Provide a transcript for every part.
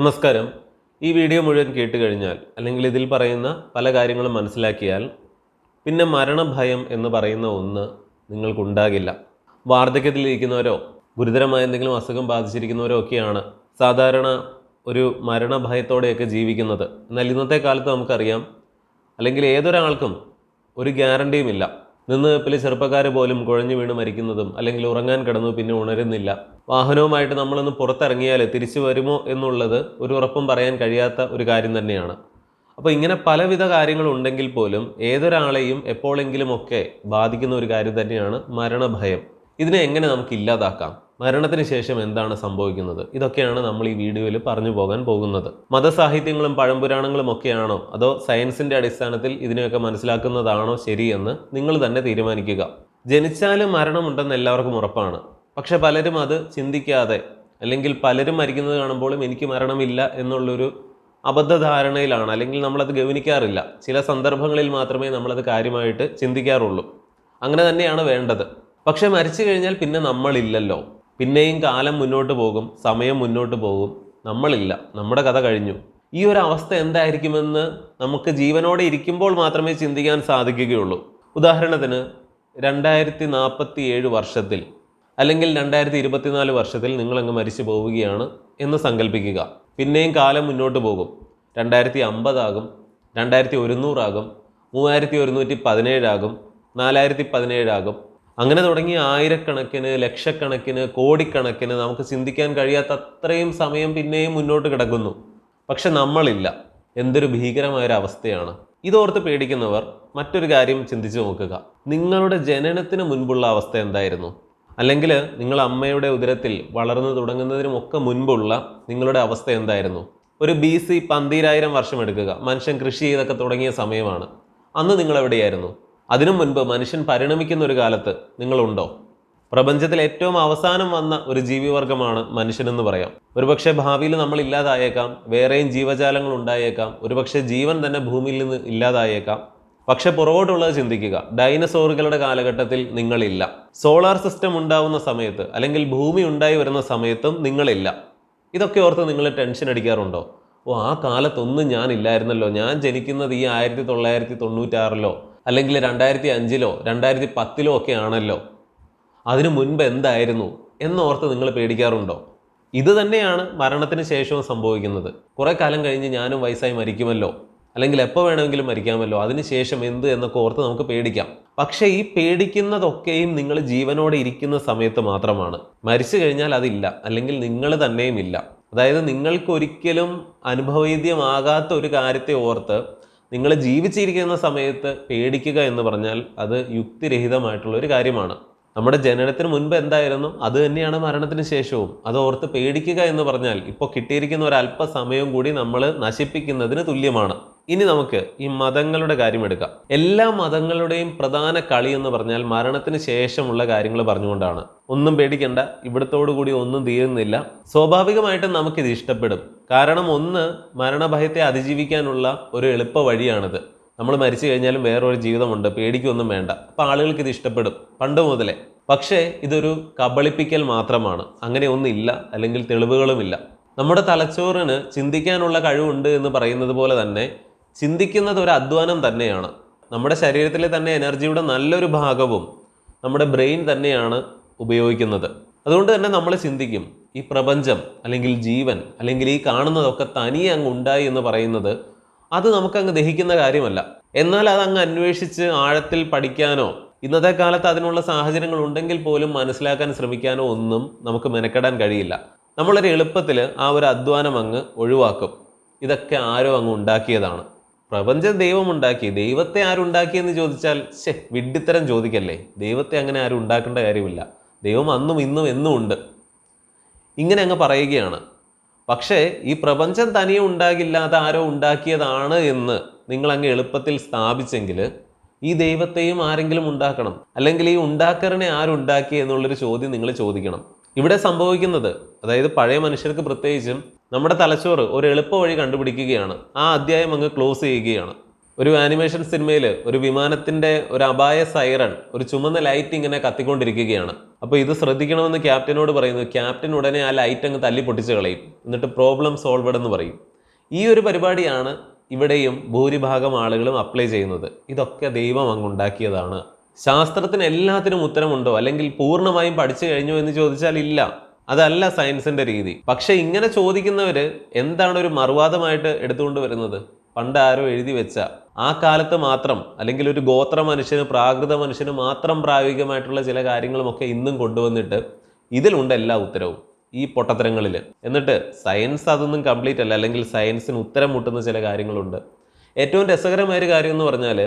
നമസ്കാരം. ഈ വീഡിയോ മുഴുവൻ കേട്ട് കഴിഞ്ഞാൽ അല്ലെങ്കിൽ ഇതിൽ പറയുന്ന പല കാര്യങ്ങളും മനസ്സിലാക്കിയാൽ പിന്നെ മരണഭയം എന്ന് പറയുന്ന ഒന്ന് നിങ്ങൾക്കുണ്ടാകില്ല. വാർദ്ധക്യത്തിലിരിക്കുന്നവരോ ഗുരുതരമായ എന്തെങ്കിലും അസുഖം ബാധിച്ചിരിക്കുന്നവരോ ഒക്കെയാണ് സാധാരണ ഒരു മരണഭയത്തോടെയൊക്കെ ജീവിക്കുന്നത്. എന്നാൽ ഇന്നത്തെ കാലത്ത് നമുക്കറിയാം അല്ലെങ്കിൽ ഏതൊരാൾക്കും ഒരു ഗ്യാരണ്ടിയുമില്ല. നിന്ന് വെപ്പിൽ ചെറുപ്പക്കാർ പോലും കുഴഞ്ഞു വീണ് മരിക്കുന്നതും അല്ലെങ്കിൽ ഉറങ്ങാൻ കിടന്നു പിന്നെ ഉണരുന്നില്ല. വാഹനവുമായിട്ട് നമ്മളൊന്ന് പുറത്തിറങ്ങിയാൽ തിരിച്ചു വരുമോ എന്നുള്ളത് ഒരു ഉറപ്പും പറയാൻ കഴിയാത്ത ഒരു കാര്യം തന്നെയാണ്. അപ്പോൾ ഇങ്ങനെ പലവിധ കാര്യങ്ങളുണ്ടെങ്കിൽ പോലും ഏതൊരാളെയും എപ്പോഴെങ്കിലും ഒക്കെ ബാധിക്കുന്ന ഒരു കാര്യം തന്നെയാണ് മരണഭയം. ഇതിനെ എങ്ങനെ നമുക്ക് ഇല്ലാതാക്കാം? മരണത്തിന് ശേഷം എന്താണ് സംഭവിക്കുന്നത്? ഇതൊക്കെയാണ് നമ്മൾ ഈ വീഡിയോയിൽ പറഞ്ഞു പോകാൻ പോകുന്നത്. മതസാഹിത്യങ്ങളും പഴംപുരാണങ്ങളും ഒക്കെയാണോ? അതോ സയൻസിന്റെ അടിസ്ഥാനത്തിൽ ഇതിനെയൊക്കെ മനസ്സിലാക്കുന്നതാണോ ശരിയെന്ന് നിങ്ങൾ തന്നെ തീരുമാനിക്കുക. ജനിച്ചാലും മരണമുണ്ടെന്ന് എല്ലാവർക്കും ഉറപ്പാണ്. പക്ഷെ പലരും അത് ചിന്തിക്കാതെ അല്ലെങ്കിൽ പലരും മരിക്കുന്നത് കാണുമ്പോഴും എനിക്ക് മരണമില്ല എന്നുള്ളൊരു അബദ്ധധാരണയിലാണ്. അല്ലെങ്കിൽ നമ്മളത് ഗവനിക്കാറില്ല ചില സന്ദർഭങ്ങളിൽ മാത്രമേ നമ്മളത് കാര്യമായിട്ട് ചിന്തിക്കാറുള്ളൂ. അങ്ങനെ തന്നെയാണ് വേണ്ടത്. പക്ഷെ മരിച്ചു കഴിഞ്ഞാൽ പിന്നെ നമ്മളില്ലല്ലോ. പിന്നെയും കാലം മുന്നോട്ട് പോകും സമയം മുന്നോട്ട് പോകും. നമ്മളില്ല. നമ്മുടെ കഥ കഴിഞ്ഞു. ഈ ഒരു അവസ്ഥ എന്തായിരിക്കുമെന്ന് നമുക്ക് ജീവനോടെ ഇരിക്കുമ്പോൾ മാത്രമേ ചിന്തിക്കാൻ സാധിക്കുകയുള്ളൂ. ഉദാഹരണത്തിന് രണ്ടായിരത്തി നാൽപ്പത്തി ഏഴ് വർഷത്തിൽ അല്ലെങ്കിൽ രണ്ടായിരത്തി ഇരുപത്തിനാല് വർഷത്തിൽ നിങ്ങളങ്ങ് മരിച്ചു പോവുകയാണ് എന്ന് സങ്കല്പിക്കുക പിന്നെയും കാലം മുന്നോട്ട് പോകും. രണ്ടായിരത്തി അമ്പതാകും രണ്ടായിരത്തി ഒരുന്നൂറാകും മൂവായിരത്തി ഒരുന്നൂറ്റി പതിനേഴാകും നാലായിരത്തി പതിനേഴാകും അങ്ങനെ തുടങ്ങി ആയിരക്കണക്കിന് ലക്ഷക്കണക്കിന് കോടിക്കണക്കിന് നമുക്ക് ചിന്തിക്കാൻ കഴിയാത്ത അത്രയും സമയം പിന്നെയും മുന്നോട്ട് കിടക്കുന്നു. പക്ഷെ നമ്മളില്ല. എന്തൊരു ഭീകരമായ ഒരു അവസ്ഥയാണ് ഇതോർത്ത് പേടിക്കുന്നവർ മറ്റൊരു കാര്യം ചിന്തിച്ചു നോക്കുക. നിങ്ങളുടെ ജനനത്തിന് മുൻപുള്ള അവസ്ഥ എന്തായിരുന്നു? അല്ലെങ്കിൽ നിങ്ങൾ അമ്മയുടെ ഉദരത്തിൽ വളർന്നു തുടങ്ങുന്നതിനുമൊക്കെ മുൻപുള്ള നിങ്ങളുടെ അവസ്ഥ എന്തായിരുന്നു? ഒരു ബി സി പന്തീരായിരം വർഷം എടുക്കുക. മനുഷ്യൻ കൃഷി ചെയ്തൊക്കെ തുടങ്ങിയ സമയമാണ്. അന്ന് നിങ്ങൾ എവിടെയായിരുന്നു? അതിനു മുൻപ് മനുഷ്യൻ പരിണമിക്കുന്ന ഒരു കാലത്ത് നിങ്ങളുണ്ടോ? പ്രപഞ്ചത്തിൽ ഏറ്റവും അവസാനം വന്ന ഒരു ജീവിവർഗമാണ് മനുഷ്യനെന്ന് പറയാം. ഒരുപക്ഷെ ഭാവിയിൽ നമ്മൾ ഇല്ലാതായേക്കാം വേറെയും ജീവജാലങ്ങൾ ഉണ്ടായേക്കാം ഒരുപക്ഷെ ജീവൻ തന്നെ ഭൂമിയിൽ നിന്ന് ഇല്ലാതായേക്കാം. പക്ഷെ പുറകോട്ടുള്ളത് ചിന്തിക്കുക ഡൈനസോറുകളുടെ കാലഘട്ടത്തിൽ നിങ്ങളില്ല. സോളാർ സിസ്റ്റം ഉണ്ടാവുന്ന സമയത്ത് അല്ലെങ്കിൽ ഭൂമി ഉണ്ടായി വരുന്ന സമയത്തും നിങ്ങളില്ല. ഇതൊക്കെ ഓർത്ത് നിങ്ങൾ ടെൻഷൻ അടിക്കാറുണ്ടോ? ഓ ആ കാലത്തൊന്നും ഞാനില്ലായിരുന്നല്ലോ. ഞാൻ ജനിക്കുന്നത് ഈ ആയിരത്തി തൊള്ളായിരത്തി തൊണ്ണൂറ്റാറിലോ അല്ലെങ്കിൽ രണ്ടായിരത്തി അഞ്ചിലോ രണ്ടായിരത്തി പത്തിലോ ഒക്കെ ആണല്ലോ അതിനു മുൻപ് എന്തായിരുന്നു എന്നോർത്ത് നിങ്ങൾ പേടിക്കാറുണ്ടോ? ഇത് തന്നെയാണ് മരണത്തിന് ശേഷവും സംഭവിക്കുന്നത്. കുറേ കാലം കഴിഞ്ഞ് ഞാനും വയസ്സായി മരിക്കുമല്ലോ. അല്ലെങ്കിൽ എപ്പോൾ വേണമെങ്കിലും മരിക്കാമല്ലോ. അതിനുശേഷം എന്ത് എന്നൊക്കെ ഓർത്ത് നമുക്ക് പേടിക്കാം. പക്ഷേ ഈ പേടിക്കുന്നതൊക്കെയും നിങ്ങൾ ജീവനോടെ ഇരിക്കുന്ന സമയത്ത് മാത്രമാണ്. മരിച്ചു കഴിഞ്ഞാൽ അതില്ല. അല്ലെങ്കിൽ നിങ്ങൾ തന്നെയും ഇല്ല അതായത് നിങ്ങൾക്ക് ഒരിക്കലും അനുഭവവേദ്യമാകാത്ത ഒരു കാര്യത്തെ ഓർത്ത് നിങ്ങൾ ജീവിച്ചിരിക്കുന്ന സമയത്ത് പേടിക്കുക എന്ന് പറഞ്ഞാൽ അത് യുക്തിരഹിതമായിട്ടുള്ള ഒരു കാര്യമാണ്. നമ്മുടെ ജനനത്തിന് മുൻപ് എന്തായിരുന്നു? അത് തന്നെയാണ് മരണത്തിന് ശേഷവും. അത് ഓർത്ത് പേടിക്കുക എന്ന് പറഞ്ഞാൽ ഇപ്പോൾ കിട്ടിയിരിക്കുന്ന ഒരു അല്പസമയം കൂടി നമ്മൾ നശിപ്പിക്കുന്നതിന് തുല്യമാണ്. ഇനി നമുക്ക് ഈ മതങ്ങളുടെ കാര്യം എടുക്കാം. എല്ലാ മതങ്ങളുടെയും പ്രധാന കളി എന്ന് പറഞ്ഞാൽ മരണത്തിന് ശേഷമുള്ള കാര്യങ്ങൾ പറഞ്ഞുകൊണ്ടാണ്. ഒന്നും പേടിക്കണ്ട. ഇവിടത്തോടു കൂടി ഒന്നും തീരുന്നില്ല. സ്വാഭാവികമായിട്ടും നമുക്കിത് ഇഷ്ടപ്പെടും. കാരണം ഒന്ന് മരണഭയത്തെ അതിജീവിക്കാനുള്ള ഒരു എളുപ്പ വഴിയാണിത് നമ്മൾ മരിച്ചു കഴിഞ്ഞാലും വേറൊരു ജീവിതമുണ്ട് പേടിക്കൊന്നും വേണ്ട. അപ്പോൾ ആളുകൾക്ക് ഇത് ഇഷ്ടപ്പെടും പണ്ട് മുതലേ. പക്ഷേ ഇതൊരു കബളിപ്പിക്കൽ മാത്രമാണ്. അങ്ങനെ ഒന്നില്ല അല്ലെങ്കിൽ തെളിവുകളുമില്ല നമ്മുടെ തലച്ചോറിന് ചിന്തിക്കാനുള്ള കഴിവുണ്ട് എന്ന് പറയുന്നത് പോലെ തന്നെ ചിന്തിക്കുന്നത് ഒരു അധ്വാനം തന്നെയാണ്. നമ്മുടെ ശരീരത്തിലെ തന്നെ എനർജിയുടെ നല്ലൊരു ഭാഗവും നമ്മുടെ ബ്രെയിൻ തന്നെയാണ് ഉപയോഗിക്കുന്നത്. അതുകൊണ്ട് തന്നെ നമ്മൾ ചിന്തിക്കും ഈ പ്രപഞ്ചം അല്ലെങ്കിൽ ജീവൻ അല്ലെങ്കിൽ ഈ കാണുന്നതൊക്കെ തനിയെ അങ്ങ് ഉണ്ടായി എന്ന് പറയുന്നത് അത് നമുക്കങ്ങ് ദഹിക്കുന്ന കാര്യമല്ല. എന്നാൽ അത് അങ്ങ് അന്വേഷിച്ച് ആഴത്തിൽ പഠിക്കാനോ ഇന്നത്തെ കാലത്ത് അതിനുള്ള സാഹചര്യങ്ങൾ ഉണ്ടെങ്കിൽ പോലും മനസ്സിലാക്കാൻ ശ്രമിക്കാനോ ഒന്നും നമുക്ക് മെനക്കെടാൻ കഴിയില്ല. നമ്മളൊരു എളുപ്പത്തിൽ ആ ഒരു അധ്വാനം അങ്ങ് ഒഴിവാക്കും. ഇതൊക്കെ ആരോ അങ്ങ് ഉണ്ടാക്കിയതാണ്. പ്രപഞ്ചം ദൈവം ഉണ്ടാക്കി ദൈവത്തെ ആരുണ്ടാക്കിയെന്ന് ചോദിച്ചാൽ ശേ വിഡ്ഢിത്തരം ചോദിക്കല്ലേ? ദൈവത്തെ അങ്ങനെ ആരും ഉണ്ടാക്കേണ്ട കാര്യമില്ല. ദൈവം അന്നും ഇന്നും എന്നും ഉണ്ട്. ഇങ്ങനെ അങ്ങ് പറയുകയാണ്. പക്ഷേ ഈ പ്രപഞ്ചം തനിയെ ഉണ്ടാകില്ല അത് ആരോ ഉണ്ടാക്കിയതാണ് എന്ന് നിങ്ങൾ അങ്ങ് എളുപ്പത്തിൽ സ്ഥാപിച്ചെങ്കിൽ ഈ ദൈവത്തെയും ആരെങ്കിലും ഉണ്ടാക്കണം. അല്ലെങ്കിൽ ഈ ഉണ്ടാക്കറിനെ ആരുണ്ടാക്കി എന്നുള്ളൊരു ചോദ്യം നിങ്ങൾ ചോദിക്കണം. ഇവിടെ സംഭവിക്കുന്നത് അതായത് പഴയ മനുഷ്യർക്ക് പ്രത്യേകിച്ചും നമ്മുടെ തലച്ചോറ് ഒരു എളുപ്പ വഴി കണ്ടുപിടിക്കുകയാണ്. ആ അധ്യായം അങ്ങ് ക്ലോസ് ചെയ്യുകയാണ്. ഒരു ആനിമേഷൻ സിനിമയിൽ ഒരു വിമാനത്തിന്റെ ഒരു അപായ സൈറൺ ഒരു ചുമന്ന ലൈറ്റ് ഇങ്ങനെ കത്തിക്കൊണ്ടിരിക്കുകയാണ്. അപ്പോൾ ഇത് ശ്രദ്ധിക്കണമെന്ന് ക്യാപ്റ്റനോട് പറയുന്നു. ക്യാപ്റ്റൻ ഉടനെ ആ ലൈറ്റ് അങ്ങ് തല്ലി പൊട്ടിച്ച് കളയും. എന്നിട്ട് പ്രോബ്ലം സോൾവഡ് എന്ന് പറയും. ഈ ഒരു പരിപാടിയാണ് ഇവിടെയും ഭൂരിഭാഗം ആളുകളും അപ്ലൈ ചെയ്യുന്നത്. ഇതൊക്കെ ദൈവം അങ്ങ് ഉണ്ടാക്കിയതാണ്. ശാസ്ത്രത്തിന് എല്ലാത്തിനും ഉത്തരമുണ്ടോ? അല്ലെങ്കിൽ പൂർണമായും പഠിച്ചു കഴിഞ്ഞോ എന്ന് ചോദിച്ചാൽ ഇല്ല. അതല്ല സയൻസിന്റെ രീതി. പക്ഷെ ഇങ്ങനെ ചോദിക്കുന്നവര് എന്താണ് ഒരു മറുവാദമായിട്ട് എടുത്തുകൊണ്ട് വരുന്നത്? പണ്ട് ആരോ എഴുതി വെച്ച ആ കാലത്ത് മാത്രം അല്ലെങ്കിൽ ഒരു ഗോത്ര മനുഷ്യന് പ്രാകൃത മനുഷ്യന് മാത്രം പ്രായോഗികമായിട്ടുള്ള ചില കാര്യങ്ങളുമൊക്കെ ഇന്നും കൊണ്ടുവന്നിട്ട് ഇതിലുണ്ട് എല്ലാ ഉത്തരവും ഈ പൊട്ടത്തരങ്ങളിൽ. എന്നിട്ട് സയൻസ് അതൊന്നും കംപ്ലീറ്റ് അല്ല അല്ലെങ്കിൽ സയൻസിന് ഉത്തരം മുട്ടുന്ന ചില കാര്യങ്ങളുണ്ട്. ഏറ്റവും രസകരമായ ഒരു കാര്യം എന്ന് പറഞ്ഞാൽ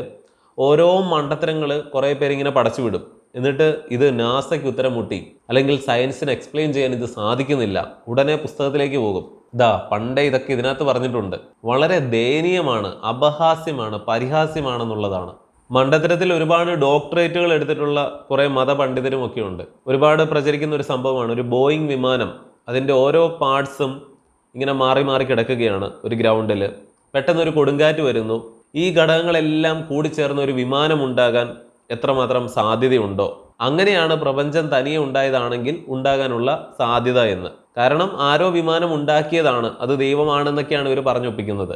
ഓരോ മണ്ടത്തരങ്ങൾ കുറേ പേരിങ്ങനെ പടച്ചു വിടും എന്നിട്ട് ഇത് നാസയ്ക്ക് ഉത്തരം മുട്ടി. അല്ലെങ്കിൽ സയൻസിന് എക്സ്പ്ലെയിൻ ചെയ്യാൻ ഇത് സാധിക്കുന്നില്ല. ഉടനെ പുസ്തകത്തിലേക്ക് പോകും. ദാ പണ്ടേ ഇതൊക്കെ ഇതിനകത്ത് പറഞ്ഞിട്ടുണ്ട്. വളരെ ദയനീയമാണ് അപഹാസ്യമാണ് പരിഹാസ്യമാണെന്നുള്ളതാണ്. മണ്ഡത്തരത്തിൽ ഒരുപാട് ഡോക്ടറേറ്റുകൾ എടുത്തിട്ടുള്ള കുറേ മതപണ്ഡിതരും ഒക്കെ ഉണ്ട് ഒരുപാട് പ്രചരിക്കുന്ന ഒരു സംഭവമാണ് ഒരു ബോയിങ് വിമാനം. അതിന്റെ ഓരോ പാർട്സും ഇങ്ങനെ മാറി മാറി കിടക്കുകയാണ് ഒരു ഗ്രൗണ്ടിൽ. പെട്ടെന്ന് ഒരു കൊടുങ്കാറ്റ് വരുന്നു. ഈ ഘടകങ്ങളെല്ലാം കൂടിച്ചേർന്ന് ഒരു വിമാനം ഉണ്ടാകാൻ എത്രമാത്രം സാധ്യതയുണ്ടോ? അങ്ങനെയാണ് പ്രപഞ്ചം തനിയെ ഉണ്ടായതാണെങ്കിൽ ഉണ്ടാകാനുള്ള സാധ്യത എന്ന്. കാരണം ആരോ വിമാനം ഉണ്ടാക്കിയതാണ് അത് ദൈവമാണെന്നൊക്കെയാണ് ഇവർ പറഞ്ഞൊപ്പിക്കുന്നത്.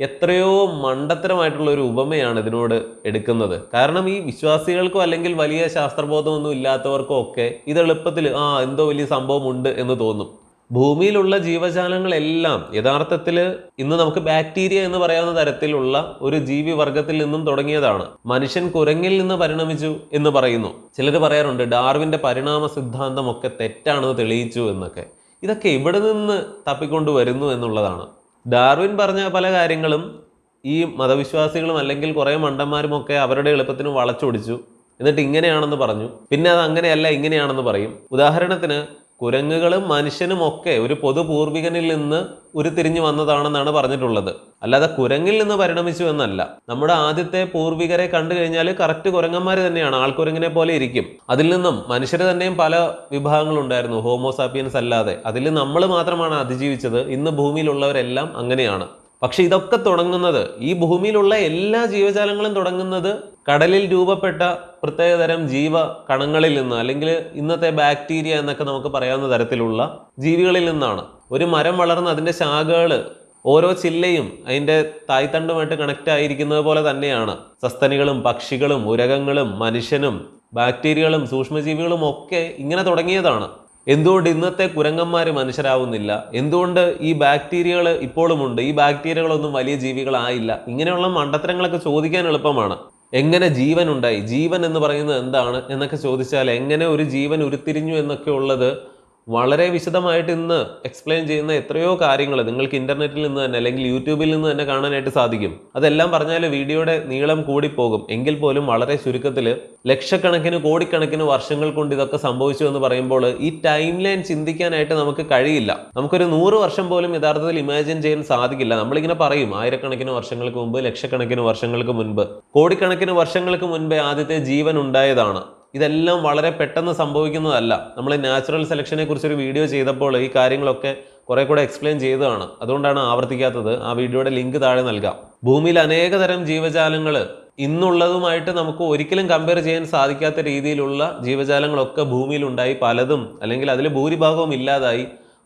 എത്രയോ മണ്ടത്തരമായിട്ടുള്ള ഒരു ഉപമയാണ് ഇതിനോട് എടുക്കുന്നത്. കാരണം ഈ വിശ്വാസികൾക്കോ അല്ലെങ്കിൽ വലിയ ശാസ്ത്രബോധമൊന്നും ഇല്ലാത്തവർക്കോ ഒക്കെ ഇത് എളുപ്പത്തിൽ ആ എന്തോ വലിയ സംഭവമുണ്ട് എന്ന് തോന്നും. ഭൂമിയിലുള്ള ജീവജാലങ്ങളെല്ലാം യഥാർത്ഥത്തിൽ ഇന്ന് നമുക്ക് ബാക്ടീരിയ എന്ന് പറയാവുന്ന തരത്തിലുള്ള ഒരു ജീവി വർഗത്തിൽ നിന്നും തുടങ്ങിയതാണ്. മനുഷ്യൻ കുരങ്ങിൽ നിന്ന് പരിണമിച്ചു എന്ന് പറയുന്നു. ചിലർ പറയാറുണ്ട് ഡാർവിന്റെ പരിണാമ സിദ്ധാന്തമൊക്കെ തെറ്റാണെന്ന് തെളിയിച്ചു എന്നൊക്കെ. ഇതൊക്കെ ഇവിടെ നിന്ന് തപ്പിക്കൊണ്ട് വരുന്നു എന്നുള്ളതാണ്. ഡാർവിൻ പറഞ്ഞ പല കാര്യങ്ങളും ഈ മതവിശ്വാസികളും അല്ലെങ്കിൽ കുറേ മണ്ടന്മാരും ഒക്കെ അവരുടെ എളുപ്പത്തിന് വളച്ചൊടിച്ചു. എന്നിട്ട് ഇങ്ങനെയാണെന്ന് പറഞ്ഞു. പിന്നെ അത് അങ്ങനെയല്ല ഇങ്ങനെയാണെന്ന് പറയും. ഉദാഹരണത്തിന് കുരങ്ങുകളും മനുഷ്യനും ഒക്കെ ഒരു പൊതുപൂർവികനിൽ നിന്ന് ഉരുത്തിരിഞ്ഞു വന്നതാണെന്നാണ് പറഞ്ഞിട്ടുള്ളത്. അല്ലാതെ കുരങ്ങിൽ നിന്ന് പരിണമിച്ചു എന്നല്ല. നമ്മുടെ ആദ്യത്തെ പൂർവികരെ കണ്ടു കഴിഞ്ഞാൽ കറക്റ്റ് കുരങ്ങന്മാർ തന്നെയാണ്. ആൾക്കുരങ്ങിനെ പോലെ ഇരിക്കും. അതിൽ നിന്നും മനുഷ്യർ തന്നെയും പല വിഭാഗങ്ങളുണ്ടായിരുന്നു. ഹോമോസാപ്പിയൻസ് അല്ലാതെ. അതിൽ നമ്മൾ മാത്രമാണ് അതിജീവിച്ചത്. ഇന്ന് ഭൂമിയിലുള്ളവരെല്ലാം അങ്ങനെയാണ്. പക്ഷെ ഇതൊക്കെ തുടങ്ങുന്നത് ഈ ഭൂമിയിലുള്ള എല്ലാ ജീവജാലങ്ങളും തുടങ്ങുന്നത് കടലിൽ രൂപപ്പെട്ട പ്രത്യേകതരം ജീവ കണങ്ങളിൽ നിന്ന് അല്ലെങ്കിൽ ഇന്നത്തെ ബാക്ടീരിയ എന്നൊക്കെ നമുക്ക് പറയാവുന്ന തരത്തിലുള്ള ജീവികളിൽ നിന്നാണ്. ഒരു മരം വളർന്ന് അതിന്റെ ശാഖകൾ ഓരോ ചില്ലയും അതിന്റെ തായ്തണ്ടുമായിട്ട് കണക്റ്റ് ആയിരിക്കുന്നത് പോലെ തന്നെയാണ്. സസ്തനികളും പക്ഷികളും ഉരകങ്ങളും മനുഷ്യനും ബാക്ടീരിയകളും സൂക്ഷ്മജീവികളും ഒക്കെ ഇങ്ങനെ തുടങ്ങിയതാണ്. എന്തുകൊണ്ട് ഇന്നത്തെ കുരങ്ങന്മാർ മനുഷ്യരാവുന്നില്ല? എന്തുകൊണ്ട് ഈ ബാക്ടീരിയകൾ ഇപ്പോഴുമുണ്ട് ഈ ബാക്ടീരിയകളൊന്നും വലിയ ജീവികളായില്ല. ഇങ്ങനെയുള്ള മണ്ടത്തരങ്ങളൊക്കെ ചോദിക്കാൻ എളുപ്പമാണ്. എങ്ങനെ ജീവൻ ഉണ്ടായി ജീവൻ എന്ന് പറയുന്നത് എന്താണ്? എന്നൊക്കെ ചോദിച്ചാൽ എങ്ങനെ ഒരു ജീവൻ ഉരുത്തിരിഞ്ഞു എന്നൊക്കെ ഉള്ളത് വളരെ വിശദമായിട്ട് ഇന്ന് എക്സ്പ്ലെയിൻ ചെയ്യുന്ന എത്രയോ കാര്യങ്ങൾ നിങ്ങൾക്ക് ഇന്റർനെറ്റിൽ നിന്ന് തന്നെ അല്ലെങ്കിൽ യൂട്യൂബിൽ നിന്ന് തന്നെ കാണാനായിട്ട് സാധിക്കും. അതെല്ലാം പറഞ്ഞാൽ വീഡിയോയുടെ നീളം കൂടിപ്പോകും. എങ്കിൽ പോലും വളരെ ചുരുക്കത്തിൽ ലക്ഷക്കണക്കിന് കോടിക്കണക്കിന് വർഷങ്ങൾ കൊണ്ട് ഇതൊക്കെ സംഭവിച്ചു എന്ന് പറയുമ്പോൾ ഈ ടൈം ലൈൻ ചിന്തിക്കാനായിട്ട് നമുക്ക് കഴിയില്ല. നമുക്കൊരു നൂറ് വർഷം പോലും യഥാർത്ഥത്തിൽ ഇമാജിൻ ചെയ്യാൻ സാധിക്കില്ല. നമ്മളിങ്ങനെ പറയും ആയിരക്കണക്കിന് വർഷങ്ങൾക്ക് മുമ്പ് ലക്ഷക്കണക്കിന് വർഷങ്ങൾക്ക് മുൻപ്. കോടിക്കണക്കിന് വർഷങ്ങൾക്ക് മുൻപേ ആദ്യത്തെ ജീവൻ ഉണ്ടായതാണ്. ഇതെല്ലാം വളരെ പെട്ടെന്ന് സംഭവിക്കുന്നതല്ല. നമ്മൾ നാച്ചുറൽ സെലക്ഷനെ കുറിച്ചൊരു വീഡിയോ ചെയ്തപ്പോൾ ഈ കാര്യങ്ങളൊക്കെ കുറെ കൂടെ എക്സ്പ്ലെയിൻ ചെയ്തതാണ്. അതുകൊണ്ടാണ് ആവർത്തിക്കാത്തത്. ആ വീഡിയോയുടെ ലിങ്ക് താഴെ നൽകാം. ഭൂമിയിൽ അനേക തരം ജീവജാലങ്ങൾ ഇന്നുള്ളതുമായിട്ട് നമുക്ക് ഒരിക്കലും കമ്പയർ ചെയ്യാൻ സാധിക്കാത്ത രീതിയിലുള്ള ജീവജാലങ്ങളൊക്കെ ഭൂമിയിൽ ഉണ്ടായി പലതും അല്ലെങ്കിൽ അതിൽ ഭൂരിഭാഗവും ഇല്ലാതായി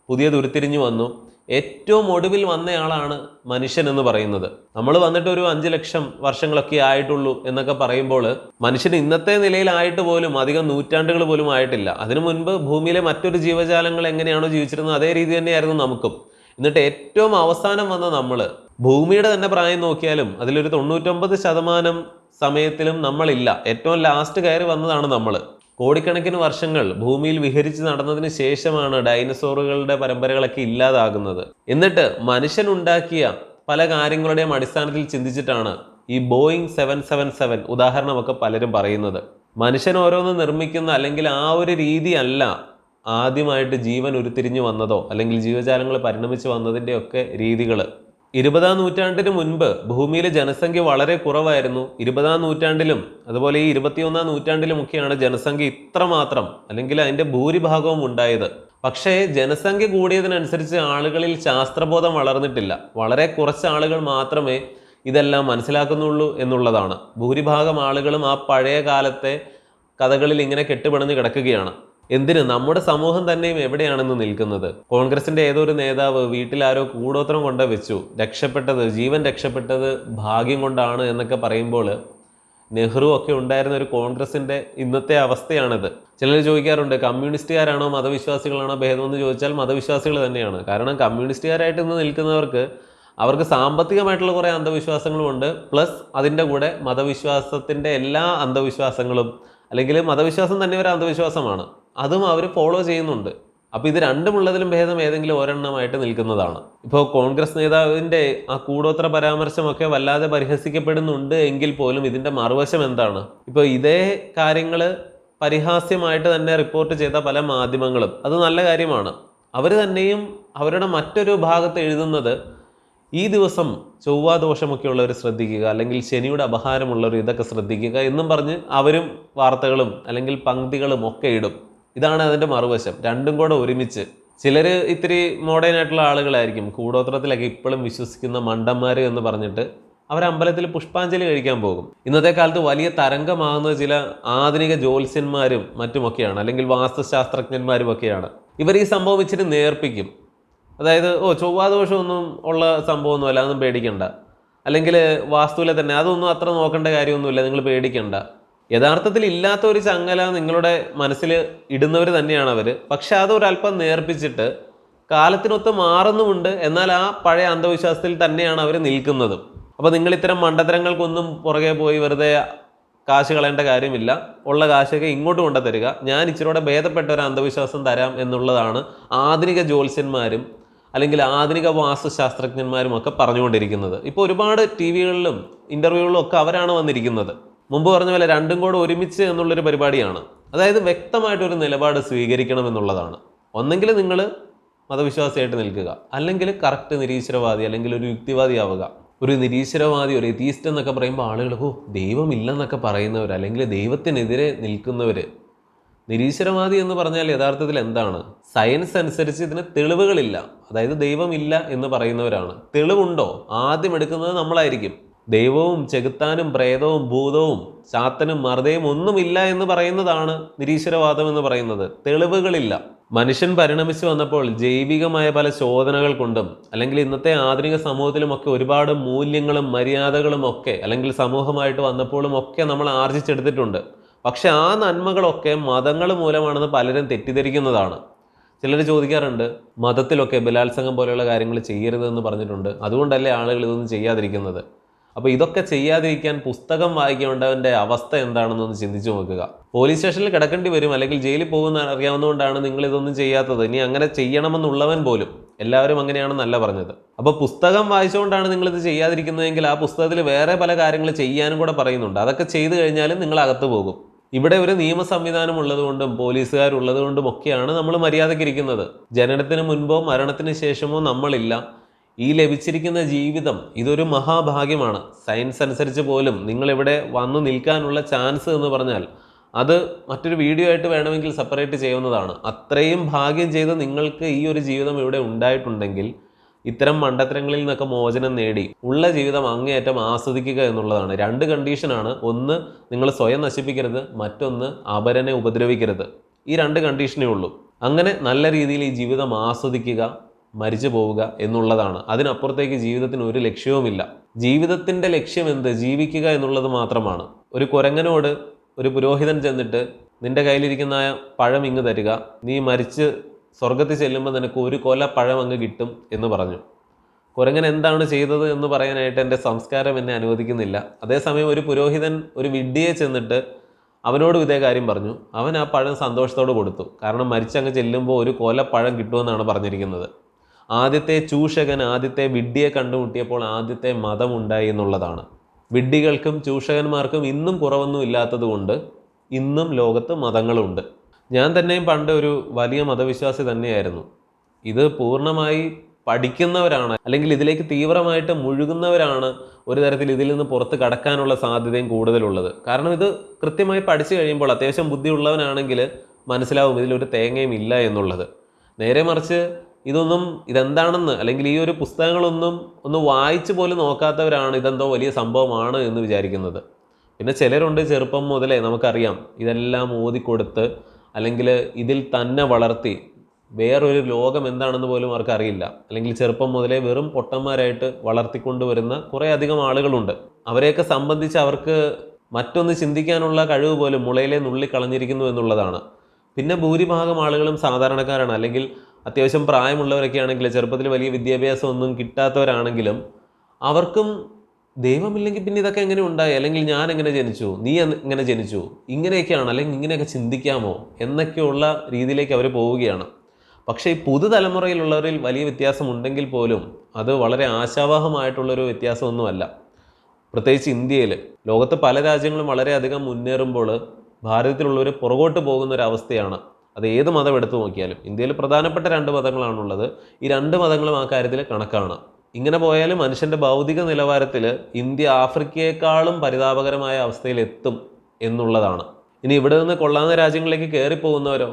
പുതിയത് ഉരുത്തിരിഞ്ഞു വന്നു. ഏറ്റവും ഒടുവിൽ വന്നയാളാണ് മനുഷ്യൻ എന്ന് പറയുന്നത്. നമ്മൾ വന്നിട്ട് ഒരു അഞ്ച് ലക്ഷം വർഷങ്ങളൊക്കെ ആയിട്ടുള്ളൂ എന്നൊക്കെ പറയുമ്പോൾ മനുഷ്യൻ ഇന്നത്തെ നിലയിലായിട്ട് പോലും അധികം നൂറ്റാണ്ടുകൾ പോലും ആയിട്ടില്ല. അതിനു മുൻപ് ഭൂമിയിലെ മറ്റൊരു ജീവജാലങ്ങൾ എങ്ങനെയാണോ ജീവിച്ചിരുന്നത് അതേ രീതി തന്നെയായിരുന്നു നമുക്കും. എന്നിട്ട് ഏറ്റവും അവസാനം വന്ന നമ്മൾ ഭൂമിയുടെ തന്നെ പ്രായം നോക്കിയാലും അതിലൊരു തൊണ്ണൂറ്റൊമ്പത് ശതമാനം സമയത്തിലും നമ്മളില്ല. ഏറ്റവും ലാസ്റ്റ് കയറി വന്നതാണ് നമ്മൾ. കോടിക്കണക്കിന് വർഷങ്ങൾ ഭൂമിയിൽ വിഹരിച്ച് നടന്നതിന് ശേഷമാണ് ഡൈനസോറുകളുടെ പരമ്പരകളൊക്കെ ഇല്ലാതാകുന്നത്. എന്നിട്ട് മനുഷ്യൻ ഉണ്ടാക്കിയ പല കാര്യങ്ങളുടെയും അടിസ്ഥാനത്തിൽ ചിന്തിച്ചിട്ടാണ് ഈ ബോയിങ് സെവൻ സെവൻ സെവൻ ഉദാഹരണമൊക്കെ പലരും പറയുന്നത്. മനുഷ്യൻ ഓരോന്ന് നിർമ്മിക്കുന്ന അല്ലെങ്കിൽ ആ ഒരു രീതി അല്ല ആദ്യമായിട്ട് ജീവൻ ഉരുത്തിരിഞ്ഞു വന്നതോ അല്ലെങ്കിൽ ജീവജാലങ്ങൾ പരിണമിച്ച് വന്നതിന്റെയൊക്കെ രീതികൾ ഇരുപതാം നൂറ്റാണ്ടിന് മുൻപ് ഭൂമിയിലെ ജനസംഖ്യ വളരെ കുറവായിരുന്നു. ഇരുപതാം നൂറ്റാണ്ടിലും അതുപോലെ ഈ ഇരുപത്തിയൊന്നാം നൂറ്റാണ്ടിലുമൊക്കെയാണ് ജനസംഖ്യ ഇത്രമാത്രം അല്ലെങ്കിൽ അതിന്റെ ഭൂരിഭാഗവും ഉണ്ടായത്. പക്ഷേ ജനസംഖ്യ കൂടിയതിനനുസരിച്ച് ആളുകളിൽ ശാസ്ത്രബോധം വളർന്നിട്ടില്ല. വളരെ കുറച്ച് ആളുകൾ മാത്രമേ ഇതെല്ലാം മനസ്സിലാക്കുന്നുള്ളൂ എന്നുള്ളതാണ്. ഭൂരിഭാഗം ആളുകളും ആ പഴയ കാലത്തെ കഥകളിൽ ഇങ്ങനെ കെട്ടുപിണഞ്ഞ് കിടക്കുകയാണ്. എന്തിന്? നമ്മുടെ സമൂഹം തന്നെയും എവിടെയാണെന്ന് നിൽക്കുന്നത്? കോൺഗ്രസിന്റെ ഏതൊരു നേതാവ് വീട്ടിൽ ആരോ കൂടോത്രം കൊണ്ട് വെച്ചു. രക്ഷപ്പെട്ടത് ജീവൻ രക്ഷപ്പെട്ടത് ഭാഗ്യം കൊണ്ടാണ് എന്നൊക്കെ പറയുമ്പോൾ നെഹ്റു ഒക്കെ ഉണ്ടായിരുന്ന ഒരു കോൺഗ്രസിന്റെ ഇന്നത്തെ അവസ്ഥയാണിത്. ചിലർ ചോദിക്കാറുണ്ട് കമ്മ്യൂണിസ്റ്റുകാരാണോ മതവിശ്വാസികളാണോ ഭേദമെന്ന് ചോദിച്ചാൽ മതവിശ്വാസികൾ തന്നെയാണ്. കാരണം കമ്മ്യൂണിസ്റ്റുകാരായിട്ട് ഇന്ന് നിൽക്കുന്നവർക്ക് അവർക്ക് സാമ്പത്തികമായിട്ടുള്ള കുറേ അന്ധവിശ്വാസങ്ങളുമുണ്ട് പ്ലസ് അതിന്റെ കൂടെ മതവിശ്വാസത്തിന്റെ എല്ലാ അന്ധവിശ്വാസങ്ങളും അല്ലെങ്കിൽ മതവിശ്വാസം തന്നെ ഒരു അന്ധവിശ്വാസമാണ്. അതും അവർ ഫോളോ ചെയ്യുന്നുണ്ട്. അപ്പോൾ ഇത് രണ്ടുമുള്ളതിലും ഭേദം ഏതെങ്കിലും ഒരെണ്ണമായിട്ട് നിൽക്കുന്നതാണ്. ഇപ്പോൾ കോൺഗ്രസ് നേതാവിന്റെ ആ കൂടോത്ര പരാമർശമൊക്കെ വല്ലാതെ പരിഹസിക്കപ്പെടുന്നുണ്ട് എങ്കിൽ പോലും ഇതിന്റെ മറുവശം എന്താണ്? ഇപ്പോൾ ഇതേ കാര്യങ്ങൾ പരിഹാസ്യമായിട്ട് തന്നെ റിപ്പോർട്ട് ചെയ്ത പല മാധ്യമങ്ങളും. അത് നല്ല കാര്യമാണ്. അവർ തന്നെയും അവരുടെ മറ്റൊരു ഭാഗത്ത് എഴുതുന്നത് ഈ ദിവസം ചൊവ്വാ ദോഷമൊക്കെ ഉള്ളവർ ശ്രദ്ധിക്കുക അല്ലെങ്കിൽ ശനിയുടെ അപഹാരമുള്ളവർ ഇതൊക്കെ ശ്രദ്ധിക്കുക എന്നും പറഞ്ഞ് അവരും വാർത്തകളും അല്ലെങ്കിൽ പങ്ക്തികളും ഒക്കെ ഇടും. ഇതാണ് അതിന്റെ മറുവശം. രണ്ടും കൂടെ ഒരുമിച്ച്. ചിലർ ഇത്തിരി മോഡേൺ ആയിട്ടുള്ള ആളുകളായിരിക്കും. കൂടോത്രത്തിലൊക്കെ ഇപ്പോഴും വിശ്വസിക്കുന്ന മണ്ടന്മാർ എന്ന് പറഞ്ഞിട്ട് അവർ അമ്പലത്തിൽ പുഷ്പാഞ്ജലി കഴിക്കാൻ പോകും. ഇന്നത്തെ കാലത്ത് വലിയ തരംഗമാകുന്ന ചില ആധുനിക ജ്യോത്സ്യന്മാരും മറ്റുമൊക്കെയാണ്. അല്ലെങ്കിൽ വാസ്തുശാസ്ത്രജ്ഞന്മാരും ഒക്കെയാണ്. ഇവർ ഈ സംഭവം ഇച്ചിരി നേർപ്പിക്കും. അതായത് ഓ ചൊവ്വാദോഷമൊന്നും ഉള്ള സംഭവമൊന്നുമല്ല അതൊന്നും പേടിക്കണ്ട. അല്ലെങ്കിൽ വാസ്തുവിലെ തന്നെ അതൊന്നും അത്ര നോക്കേണ്ട കാര്യമൊന്നുമില്ല നിങ്ങൾ പേടിക്കണ്ട. യഥാർത്ഥത്തിൽ ഇല്ലാത്ത ഒരു ചങ്ങല നിങ്ങളുടെ മനസ്സിൽ ഇടുന്നവർ തന്നെയാണ് അവർ പക്ഷെ അത് ഒരല്പം നേർപ്പിച്ചിട്ട് കാലത്തിനൊത്ത് മാറുന്നുമുണ്ട് എന്നാൽ ആ പഴയ അന്ധവിശ്വാസത്തിൽ തന്നെയാണ് അവർ നിൽക്കുന്നത്. അപ്പോൾ നിങ്ങൾ ഇത്തരം മണ്ടത്തരങ്ങൾക്കൊന്നും പുറകെ പോയി വെറുതെ കാശ് കളയേണ്ട കാര്യമില്ല. ഉള്ള കാശൊക്കെ ഇങ്ങോട്ട് കൊണ്ടു തരിക ഞാൻ ഇച്ചിരൂടെ ഭേദപ്പെട്ട ഒരു അന്ധവിശ്വാസം തരാം എന്നുള്ളതാണ് ആധുനിക ജ്യോത്സ്യന്മാരും അല്ലെങ്കിൽ ആധുനിക വാസ്തുശാസ്ത്രജ്ഞന്മാരും ഒക്കെ പറഞ്ഞുകൊണ്ടിരിക്കുന്നത്. ഇപ്പോൾ ഒരുപാട് ടി വികളിലും ഇന്റർവ്യൂകളിലും ഒക്കെ അവരാണ് വന്നിരിക്കുന്നത്. മുമ്പ് പറഞ്ഞ പോലെ രണ്ടും കൂടെ ഒരുമിച്ച് എന്നുള്ളൊരു പരിപാടിയാണ്. അതായത് വ്യക്തമായിട്ടൊരു നിലപാട് സ്വീകരിക്കണം എന്നുള്ളതാണ് ഒന്നെങ്കിൽ നിങ്ങൾ മതവിശ്വാസിയായിട്ട് നിൽക്കുക. അല്ലെങ്കിൽ കറക്റ്റ് നിരീശ്വരവാദി അല്ലെങ്കിൽ ഒരു യുക്തിവാദി ആവുക. ഒരു നിരീശ്വരവാദി ഒരു എതീസ്റ്റ് എന്നൊക്കെ പറയുമ്പോൾ ആളുകൾ ഓ ദൈവമില്ലെന്നൊക്കെ പറയുന്നവർ അല്ലെങ്കിൽ ദൈവത്തിനെതിരെ നിൽക്കുന്നവർ നിരീശ്വരവാദി എന്ന് പറഞ്ഞാൽ യഥാർത്ഥത്തിൽ എന്താണ്? സയൻസ് അനുസരിച്ച് ഇതിന് തെളിവുകളില്ല. അതായത് ദൈവമില്ല എന്ന് പറയുന്നവരാണ്. തെളിവുണ്ടോ? ആദ്യം എടുക്കുന്നത് നമ്മളായിരിക്കും. ദൈവവും ചെകുത്താനും പ്രേതവും ഭൂതവും ചാത്തനും മർദ്ദയും ഒന്നുമില്ല എന്ന് പറയുന്നതാണ് നിരീശ്വരവാദം എന്ന് പറയുന്നത്. തെളിവുകളില്ല. മനുഷ്യൻ പരിണമിച്ചു വന്നപ്പോൾ ജൈവികമായ പല ശോധനകൾ കൊണ്ടും അല്ലെങ്കിൽ ഇന്നത്തെ ആധുനിക സമൂഹത്തിലുമൊക്കെ ഒരുപാട് മൂല്യങ്ങളും മര്യാദകളും ഒക്കെ അല്ലെങ്കിൽ സമൂഹമായിട്ട് വന്നപ്പോഴും ഒക്കെ നമ്മൾ ആർജിച്ചെടുത്തിട്ടുണ്ട്. പക്ഷെ ആ നന്മകളൊക്കെ മതങ്ങൾ മൂലമാണെന്ന് പലരും തെറ്റിദ്ധരിക്കുന്നതാണ്. ചിലർ ചോദിക്കാറുണ്ട് മതത്തിലൊക്കെ ബലാത്സംഗം പോലെയുള്ള കാര്യങ്ങൾ ചെയ്യരുതെന്ന് പറഞ്ഞിട്ടുണ്ട്. അതുകൊണ്ടല്ലേ ആളുകൾ ഇതൊന്നും ചെയ്യാതിരിക്കുന്നത്? അപ്പോൾ ഇതൊക്കെ ചെയ്യാതിരിക്കാൻ പുസ്തകം വായിക്കേണ്ടവന്റെ അവസ്ഥ എന്താണെന്നൊന്ന് ചിന്തിച്ചു നോക്കുക. പോലീസ് സ്റ്റേഷനിൽ കിടക്കേണ്ടി വരും അല്ലെങ്കിൽ ജയിലിൽ പോകുന്ന അറിയാവുന്നതുകൊണ്ടാണ് നിങ്ങൾ ഇതൊന്നും ചെയ്യാത്തത്. ഇനി അങ്ങനെ ചെയ്യണമെന്നുള്ളവൻ പോലും എല്ലാവരും അങ്ങനെയാണെന്നല്ല പറഞ്ഞത്. അപ്പോൾ പുസ്തകം വായിച്ചുകൊണ്ടാണ് നിങ്ങളിത് ചെയ്യാതിരിക്കുന്നതെങ്കിൽ ആ പുസ്തകത്തിൽ വേറെ പല കാര്യങ്ങൾ ചെയ്യാനും കൂടെ പറയുന്നുണ്ട്. അതൊക്കെ ചെയ്തു കഴിഞ്ഞാലും നിങ്ങൾ അകത്ത് പോകും. ഇവിടെ ഒരു നിയമ സംവിധാനം ഉള്ളതുകൊണ്ടും പോലീസുകാരുള്ളതുകൊണ്ടും ഒക്കെയാണ് നമ്മൾ മര്യാദയ്ക്കിരിക്കുന്നത് ജനനത്തിന് മുൻപോ മരണത്തിന് ശേഷമോ നമ്മളില്ല. ഈ ലഭിച്ചിരിക്കുന്ന ജീവിതം ഇതൊരു മഹാഭാഗ്യമാണ്. സയൻസ് അനുസരിച്ച് പോലും നിങ്ങളിവിടെ വന്നു നിൽക്കാനുള്ള ചാൻസ് എന്ന് പറഞ്ഞാൽ അത് മറ്റൊരു വീഡിയോ ആയിട്ട് വേണമെങ്കിൽ സെപ്പറേറ്റ് ചെയ്യുന്നതാണ്. അത്രയും ഭാഗ്യം ചെയ്ത് നിങ്ങൾക്ക് ഈ ഒരു ജീവിതം ഇവിടെ ഉണ്ടായിട്ടുണ്ടെങ്കിൽ ഇത്തരം മണ്ടത്തരങ്ങളിൽ നിന്നൊക്കെ മോചനം നേടി ഉള്ള ജീവിതം അങ്ങേയറ്റം ആസ്വദിക്കുക എന്നുള്ളതാണ്. രണ്ട് കണ്ടീഷനാണ് ഒന്ന് നിങ്ങൾ സ്വയം നശിപ്പിക്കരുത്. മറ്റൊന്ന് അപരനെ ഉപദ്രവിക്കരുത്. ഈ രണ്ട് കണ്ടീഷനേ ഉള്ളൂ. അങ്ങനെ നല്ല രീതിയിൽ ഈ ജീവിതം ആസ്വദിക്കുക മരിച്ചു പോവുക എന്നുള്ളതാണ്. അതിനപ്പുറത്തേക്ക് ജീവിതത്തിന് ഒരു ലക്ഷ്യവുമില്ല. ജീവിതത്തിന്റെ ലക്ഷ്യം എന്ത്? ജീവിക്കുക എന്നുള്ളത് മാത്രമാണ്. ഒരു കുരങ്ങനോട് ഒരു പുരോഹിതൻ ചെന്നിട്ട് നിന്റെ കയ്യിലിരിക്കുന്ന പഴം ഇങ്ങ് തരിക. നീ മരിച്ച് സ്വർഗത്തിൽ ചെല്ലുമ്പോൾ നിനക്ക് ഒരു കൊല പഴം അങ്ങ് കിട്ടും എന്ന് പറഞ്ഞു. കുരങ്ങൻ എന്താണ് ചെയ്തത് എന്ന് പറയാനായിട്ട് എന്റെ സംസ്കാരം എന്നെ അനുവദിക്കുന്നില്ല. അതേസമയം ഒരു പുരോഹിതൻ ഒരു വിഡ്ഢിയെ ചെന്നിട്ട് അവനോടും ഇതേ കാര്യം പറഞ്ഞു. അവൻ ആ പഴം സന്തോഷത്തോട് കൊടുത്തു. കാരണം മരിച്ചങ്ങ് ചെല്ലുമ്പോൾ ഒരു കൊല പഴം കിട്ടുമെന്നാണ് പറഞ്ഞിരിക്കുന്നത്. ആദ്യത്തെ ചൂഷകൻ ആദ്യത്തെ വിഡ്ഢിയെ കണ്ടുമുട്ടിയപ്പോൾ ആദ്യത്തെ മതം ഉണ്ടായി എന്നുള്ളതാണ്. വിഡ്ഢികൾക്കും ചൂഷകന്മാർക്കും ഇന്നും കുറവൊന്നും ഇല്ലാത്തത് കൊണ്ട് ഇന്നും ലോകത്ത് മതങ്ങളുണ്ട്. ഞാൻ തന്നെയും പണ്ട് ഒരു വലിയ മതവിശ്വാസി തന്നെയായിരുന്നു. ഇത് പൂർണമായി പഠിക്കുന്നവരാണ് അല്ലെങ്കിൽ ഇതിലേക്ക് തീവ്രമായിട്ട് മുഴുകുന്നവരാണ് ഒരു തരത്തിൽ ഇതിൽ നിന്ന് പുറത്ത് കടക്കാനുള്ള സാധ്യതയും കൂടുതലുള്ളത്. കാരണം ഇത് കൃത്യമായി പഠിച്ചു കഴിയുമ്പോൾ അത്യാവശ്യം ബുദ്ധിയുള്ളവനാണെങ്കിൽ മനസ്സിലാവും ഇതിലൊരു തേങ്ങയും ഇല്ല എന്നുള്ളത്. നേരെ മറിച്ച് ഇതൊന്നും ഇതെന്താണെന്ന് അല്ലെങ്കിൽ ഈ ഒരു പുസ്തകങ്ങളൊന്നും ഒന്ന് വായിച്ചു പോലും നോക്കാത്തവരാണ് ഇതെന്തോ വലിയ സംഭവമാണ് എന്ന് വിചാരിക്കുന്നത്. പിന്നെ ചിലരുണ്ട് ചെറുപ്പം മുതലേ നമുക്കറിയാം ഇതെല്ലാം ഓതിക്കൊടുത്ത് അല്ലെങ്കിൽ ഇതിൽ തന്നെ വളർത്തി വേറൊരു ലോകം എന്താണെന്ന് പോലും അവർക്കറിയില്ല. അല്ലെങ്കിൽ ചെറുപ്പം മുതലേ വെറും പൊട്ടന്മാരായിട്ട് വളർത്തിക്കൊണ്ടുവരുന്ന കുറേ അധികം ആളുകളുണ്ട്. അവരെയൊക്കെ സംബന്ധിച്ച് അവർക്ക് മറ്റൊന്ന് ചിന്തിക്കാനുള്ള കഴിവ് പോലും മുളയിലെ നുള്ളിക്കളഞ്ഞിരിക്കുന്നു എന്നുള്ളതാണ്. പിന്നെ ഭൂരിഭാഗം ആളുകളും സാധാരണക്കാരാണ്. അല്ലെങ്കിൽ അത്യാവശ്യം പ്രായമുള്ളവരൊക്കെ ആണെങ്കിൽ ചെറുപ്പത്തിൽ വലിയ വിദ്യാഭ്യാസം ഒന്നും കിട്ടാത്തവരാണെങ്കിലും അവർക്കും ദൈവമില്ലെങ്കിൽ പിന്നെ ഇതൊക്കെ എങ്ങനെ ഉണ്ടായി? അല്ലെങ്കിൽ ഞാൻ എങ്ങനെ ജനിച്ചു? നീ എങ്ങനെ ജനിച്ചു? ഇങ്ങനെയൊക്കെയാണ് അല്ലെങ്കിൽ ഇങ്ങനെയൊക്കെ ചിന്തിക്കാമോ? എന്നൊക്കെയുള്ള രീതിയിലേക്ക് അവർ പോവുകയാണ്. പക്ഷേ ഈ പുതുതലമുറയിലുള്ളവരിൽ വലിയ വ്യത്യാസം ഉണ്ടെങ്കിൽ പോലും അത് വളരെ ആശാവഹമായിട്ടുള്ളൊരു വ്യത്യാസമൊന്നുമല്ല. പ്രത്യേകിച്ച് ഇന്ത്യയിൽ ലോകത്ത് പല രാജ്യങ്ങളും വളരെയധികം മുന്നേറുമ്പോൾ ഭാരതത്തിലുള്ളവർ പുറകോട്ട് പോകുന്ന ഒരു അവസ്ഥയാണ് അത് ഏത് മതം എടുത്തു നോക്കിയാലും. ഇന്ത്യയിൽ പ്രധാനപ്പെട്ട രണ്ട് മതങ്ങളാണുള്ളത്. ഈ രണ്ട് മതങ്ങളും ആ കാര്യത്തിൽ കണക്കാണ്. ഇങ്ങനെ പോയാലും മനുഷ്യന്റെ ഭൗതിക നിലവാരത്തിൽ ഇന്ത്യ ആഫ്രിക്കയെക്കാളും പരിതാപകരമായ അവസ്ഥയിലെത്തും എന്നുള്ളതാണ്. ഇനി ഇവിടെ നിന്ന് കൊള്ളാവുന്ന രാജ്യങ്ങളിലേക്ക് കയറിപ്പോകുന്നവരോ?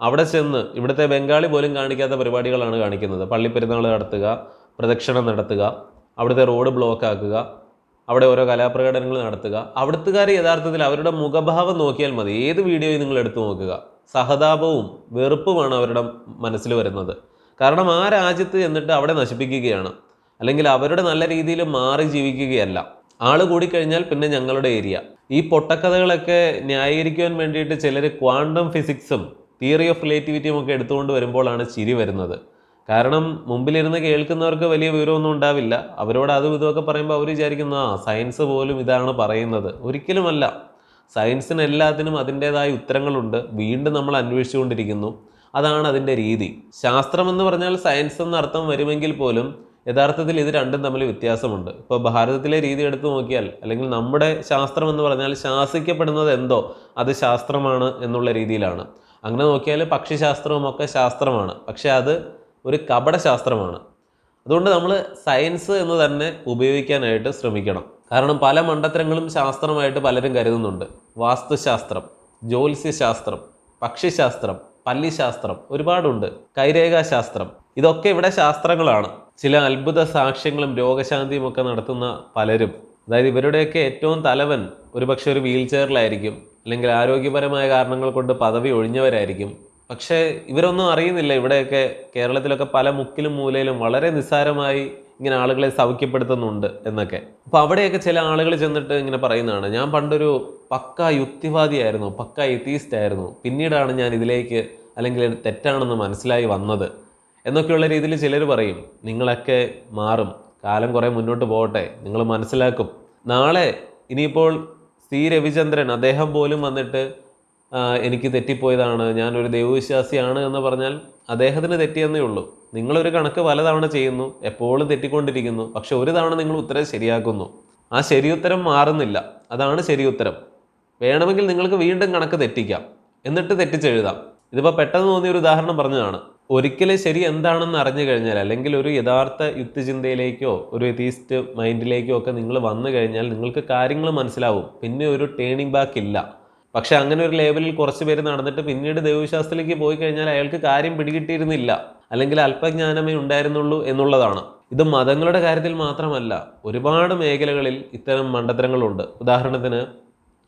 അവിടെ ചെന്ന് ഇവിടുത്തെ ബംഗാളി പോലും കാണിക്കാത്ത പരിപാടികളാണ് കാണിക്കുന്നത്. പള്ളിപ്പെരുന്നാൾ നടത്തുക പ്രദക്ഷിണം നടത്തുക അവിടുത്തെ റോഡ് ബ്ലോക്ക് ആക്കുക അവിടെ ഓരോ കലാപ്രകടനങ്ങൾ നടത്തുക. അവിടുത്തുകാർ യഥാർത്ഥത്തിൽ അവരുടെ മുഖഭാവം നോക്കിയാൽ മതി. ഏത് വീഡിയോയും നിങ്ങൾ എടുത്തു നോക്കുക. സഹതാപവും വെറുപ്പുമാണ് അവരുടെ മനസ്സിൽ വരുന്നത്. കാരണം ആ രാജ്യത്ത് എന്നിട്ട് അവിടെ നശിപ്പിക്കുകയാണ്. അല്ലെങ്കിൽ അവരുടെ നല്ല രീതിയിൽ മാറി ജീവിക്കുകയല്ല. ആൾ കൂടിക്കഴിഞ്ഞാൽ പിന്നെ ഞങ്ങളുടെ ഏരിയ. ഈ പൊട്ടക്കഥകളൊക്കെ ന്യായീകരിക്കുവാൻ വേണ്ടിയിട്ട് ചിലർ ക്വാണ്ടം ഫിസിക്സും തിയറി ഓഫ് റിലേറ്റിവിറ്റിയും ഒക്കെ എടുത്തുകൊണ്ട് വരുമ്പോഴാണ് ചിരി വരുന്നത്. കാരണം മുമ്പിലിരുന്ന് കേൾക്കുന്നവർക്ക് വലിയ വിവരമൊന്നും ഉണ്ടാവില്ല. അവരോട് അതും ഇതുമൊക്കെ പറയുമ്പോൾ അവർ വിചാരിക്കുന്നു ആ സയൻസ് പോലും ഇതാണ് പറയുന്നത്. ഒരിക്കലുമല്ല. സയൻസിന് എല്ലാത്തിനും അതിന്റെതായ ഉത്തരങ്ങളുണ്ട്. വീണ്ടും നമ്മൾ അന്വേഷിച്ചുകൊണ്ടിരിക്കുന്നു. അതാണ് അതിന്റെ രീതി. ശാസ്ത്രം എന്ന് പറഞ്ഞാൽ സയൻസ് എന്ന അർത്ഥം വരുമെങ്കിൽ പോലും യഥാർത്ഥത്തിൽ ഇത് രണ്ടും തമ്മിൽ വ്യത്യാസമുണ്ട്. ഇപ്പോൾ ഭാരതത്തിലെ രീതി എടുത്തു നോക്കിയാൽ അല്ലെങ്കിൽ നമ്മുടെ ശാസ്ത്രം എന്ന് പറഞ്ഞാൽ ശാസിക്കപ്പെടുന്നത് എന്തോ? അത് ശാസ്ത്രമാണ് എന്നുള്ള രീതിയിലാണ്. അങ്ങനെ നോക്കിയാൽ പക്ഷിശാസ്ത്രവും ഒക്കെ ശാസ്ത്രമാണ്. പക്ഷേ അത് ഒരു കപടശാസ്ത്രമാണ്. അതുകൊണ്ട് നമ്മൾ സയൻസ് എന്ന് തന്നെ ഉപയോഗിക്കാനായിട്ട് ശ്രമിക്കണം. കാരണം പല മണ്ടത്തരങ്ങളും ശാസ്ത്രമായിട്ട് പലരും കരുതുന്നുണ്ട്. വാസ്തുശാസ്ത്രം ജ്യോത്സ്യശാസ്ത്രം പക്ഷിശാസ്ത്രം പല്ലിശാസ്ത്രം ഒരുപാടുണ്ട്. കൈരേഖാശാസ്ത്രം ഇതൊക്കെ ഇവിടെ ശാസ്ത്രങ്ങളാണ്. ചില അത്ഭുത സാക്ഷ്യങ്ങളും രോഗശാന്തിയും ഒക്കെ നടത്തുന്ന പലരും. അതായത് ഇവരുടെയൊക്കെ ഏറ്റവും തലവൻ ഒരുപക്ഷെ ഒരു വീൽ ചെയറിലായിരിക്കും. അല്ലെങ്കിൽ ആരോഗ്യപരമായ കാരണങ്ങൾ കൊണ്ട് പദവി ഒഴിഞ്ഞവരായിരിക്കും. പക്ഷേ ഇവരൊന്നും അറിയുന്നില്ല ഇവിടെയൊക്കെ കേരളത്തിലൊക്കെ പല മുക്കിലും മൂലയിലും വളരെ നിസ്സാരമായി ഇങ്ങനെ ആളുകളെ സൗഖ്യപ്പെടുത്തുന്നുണ്ട് എന്നൊക്കെ. അപ്പോൾ അവിടെയൊക്കെ ചില ആളുകൾ ചെന്നിട്ട് ഇങ്ങനെ പറയുന്നതാണ് ഞാൻ പണ്ടൊരു പക്ക യുക്തിവാദിയായിരുന്നു പക്ക എത്തീസ്റ്റ് ആയിരുന്നു പിന്നീടാണ് ഞാൻ ഇതിലേക്ക് അല്ലെങ്കിൽ തെറ്റാണെന്ന് മനസ്സിലായി വന്നത്. എന്നൊക്കെയുള്ള രീതിയിൽ ചിലർ പറയും നിങ്ങളൊക്കെ മാറും കാലം കുറേ മുന്നോട്ട് പോകട്ടെ നിങ്ങൾ മനസ്സിലാക്കും. നാളെ ഇനിയിപ്പോൾ സി രവിചന്ദ്രൻ അദ്ദേഹം പോലും വന്നിട്ട് എനിക്ക് തെറ്റിപ്പോയതാണ് ഞാനൊരു ദൈവവിശ്വാസിയാണ് എന്ന് പറഞ്ഞാൽ അദ്ദേഹത്തിന് തെറ്റിയെന്നേ ഉള്ളൂ. നിങ്ങളൊരു കണക്ക് പലതവണ ചെയ്യുന്നു എപ്പോഴും തെറ്റിക്കൊണ്ടിരിക്കുന്നു പക്ഷെ ഒരു തവണ നിങ്ങൾ ഉത്തരം ശരിയാക്കുന്നു. ആ ശരിയുത്തരം മാറുന്നില്ല. അതാണ് ശരിയുത്തരം. വേണമെങ്കിൽ നിങ്ങൾക്ക് വീണ്ടും കണക്ക് തെറ്റിക്കാം. എന്നിട്ട് തെറ്റിച്ചെഴുതാം. ഇതിപ്പോൾ പെട്ടെന്ന് തോന്നിയ ഒരു ഉദാഹരണം പറഞ്ഞതാണ്. ഒരിക്കലും ശരി എന്താണെന്ന് അറിഞ്ഞു കഴിഞ്ഞാൽ അല്ലെങ്കിൽ ഒരു യഥാർത്ഥ യുക്തിചിന്തയിലേക്കോ ഒരു എതീസ്റ്റ് മൈൻഡിലേക്കോ ഒക്കെ നിങ്ങൾ വന്നു കഴിഞ്ഞാൽ നിങ്ങൾക്ക് കാര്യങ്ങൾ മനസ്സിലാവും. പിന്നെ ഒരു ടേണിംഗ് ബാക്ക് ഇല്ല. പക്ഷെ അങ്ങനെ ഒരു ലേബലിൽ കുറച്ച് പേര് നടന്നിട്ട് പിന്നീട് ദൈവവിശ്വാസത്തിലേക്ക് പോയി കഴിഞ്ഞാൽ അയാൾക്ക് കാര്യം പിടികിട്ടിയിരുന്നില്ല. അല്ലെങ്കിൽ അല്പജ്ഞാനമേ ഉണ്ടായിരുന്നുള്ളൂ എന്നുള്ളതാണ്. ഇത് മതങ്ങളുടെ കാര്യത്തിൽ മാത്രമല്ല ഒരുപാട് മേഖലകളിൽ ഇത്തരം മണ്ടത്തരങ്ങളുണ്ട്. ഉദാഹരണത്തിന്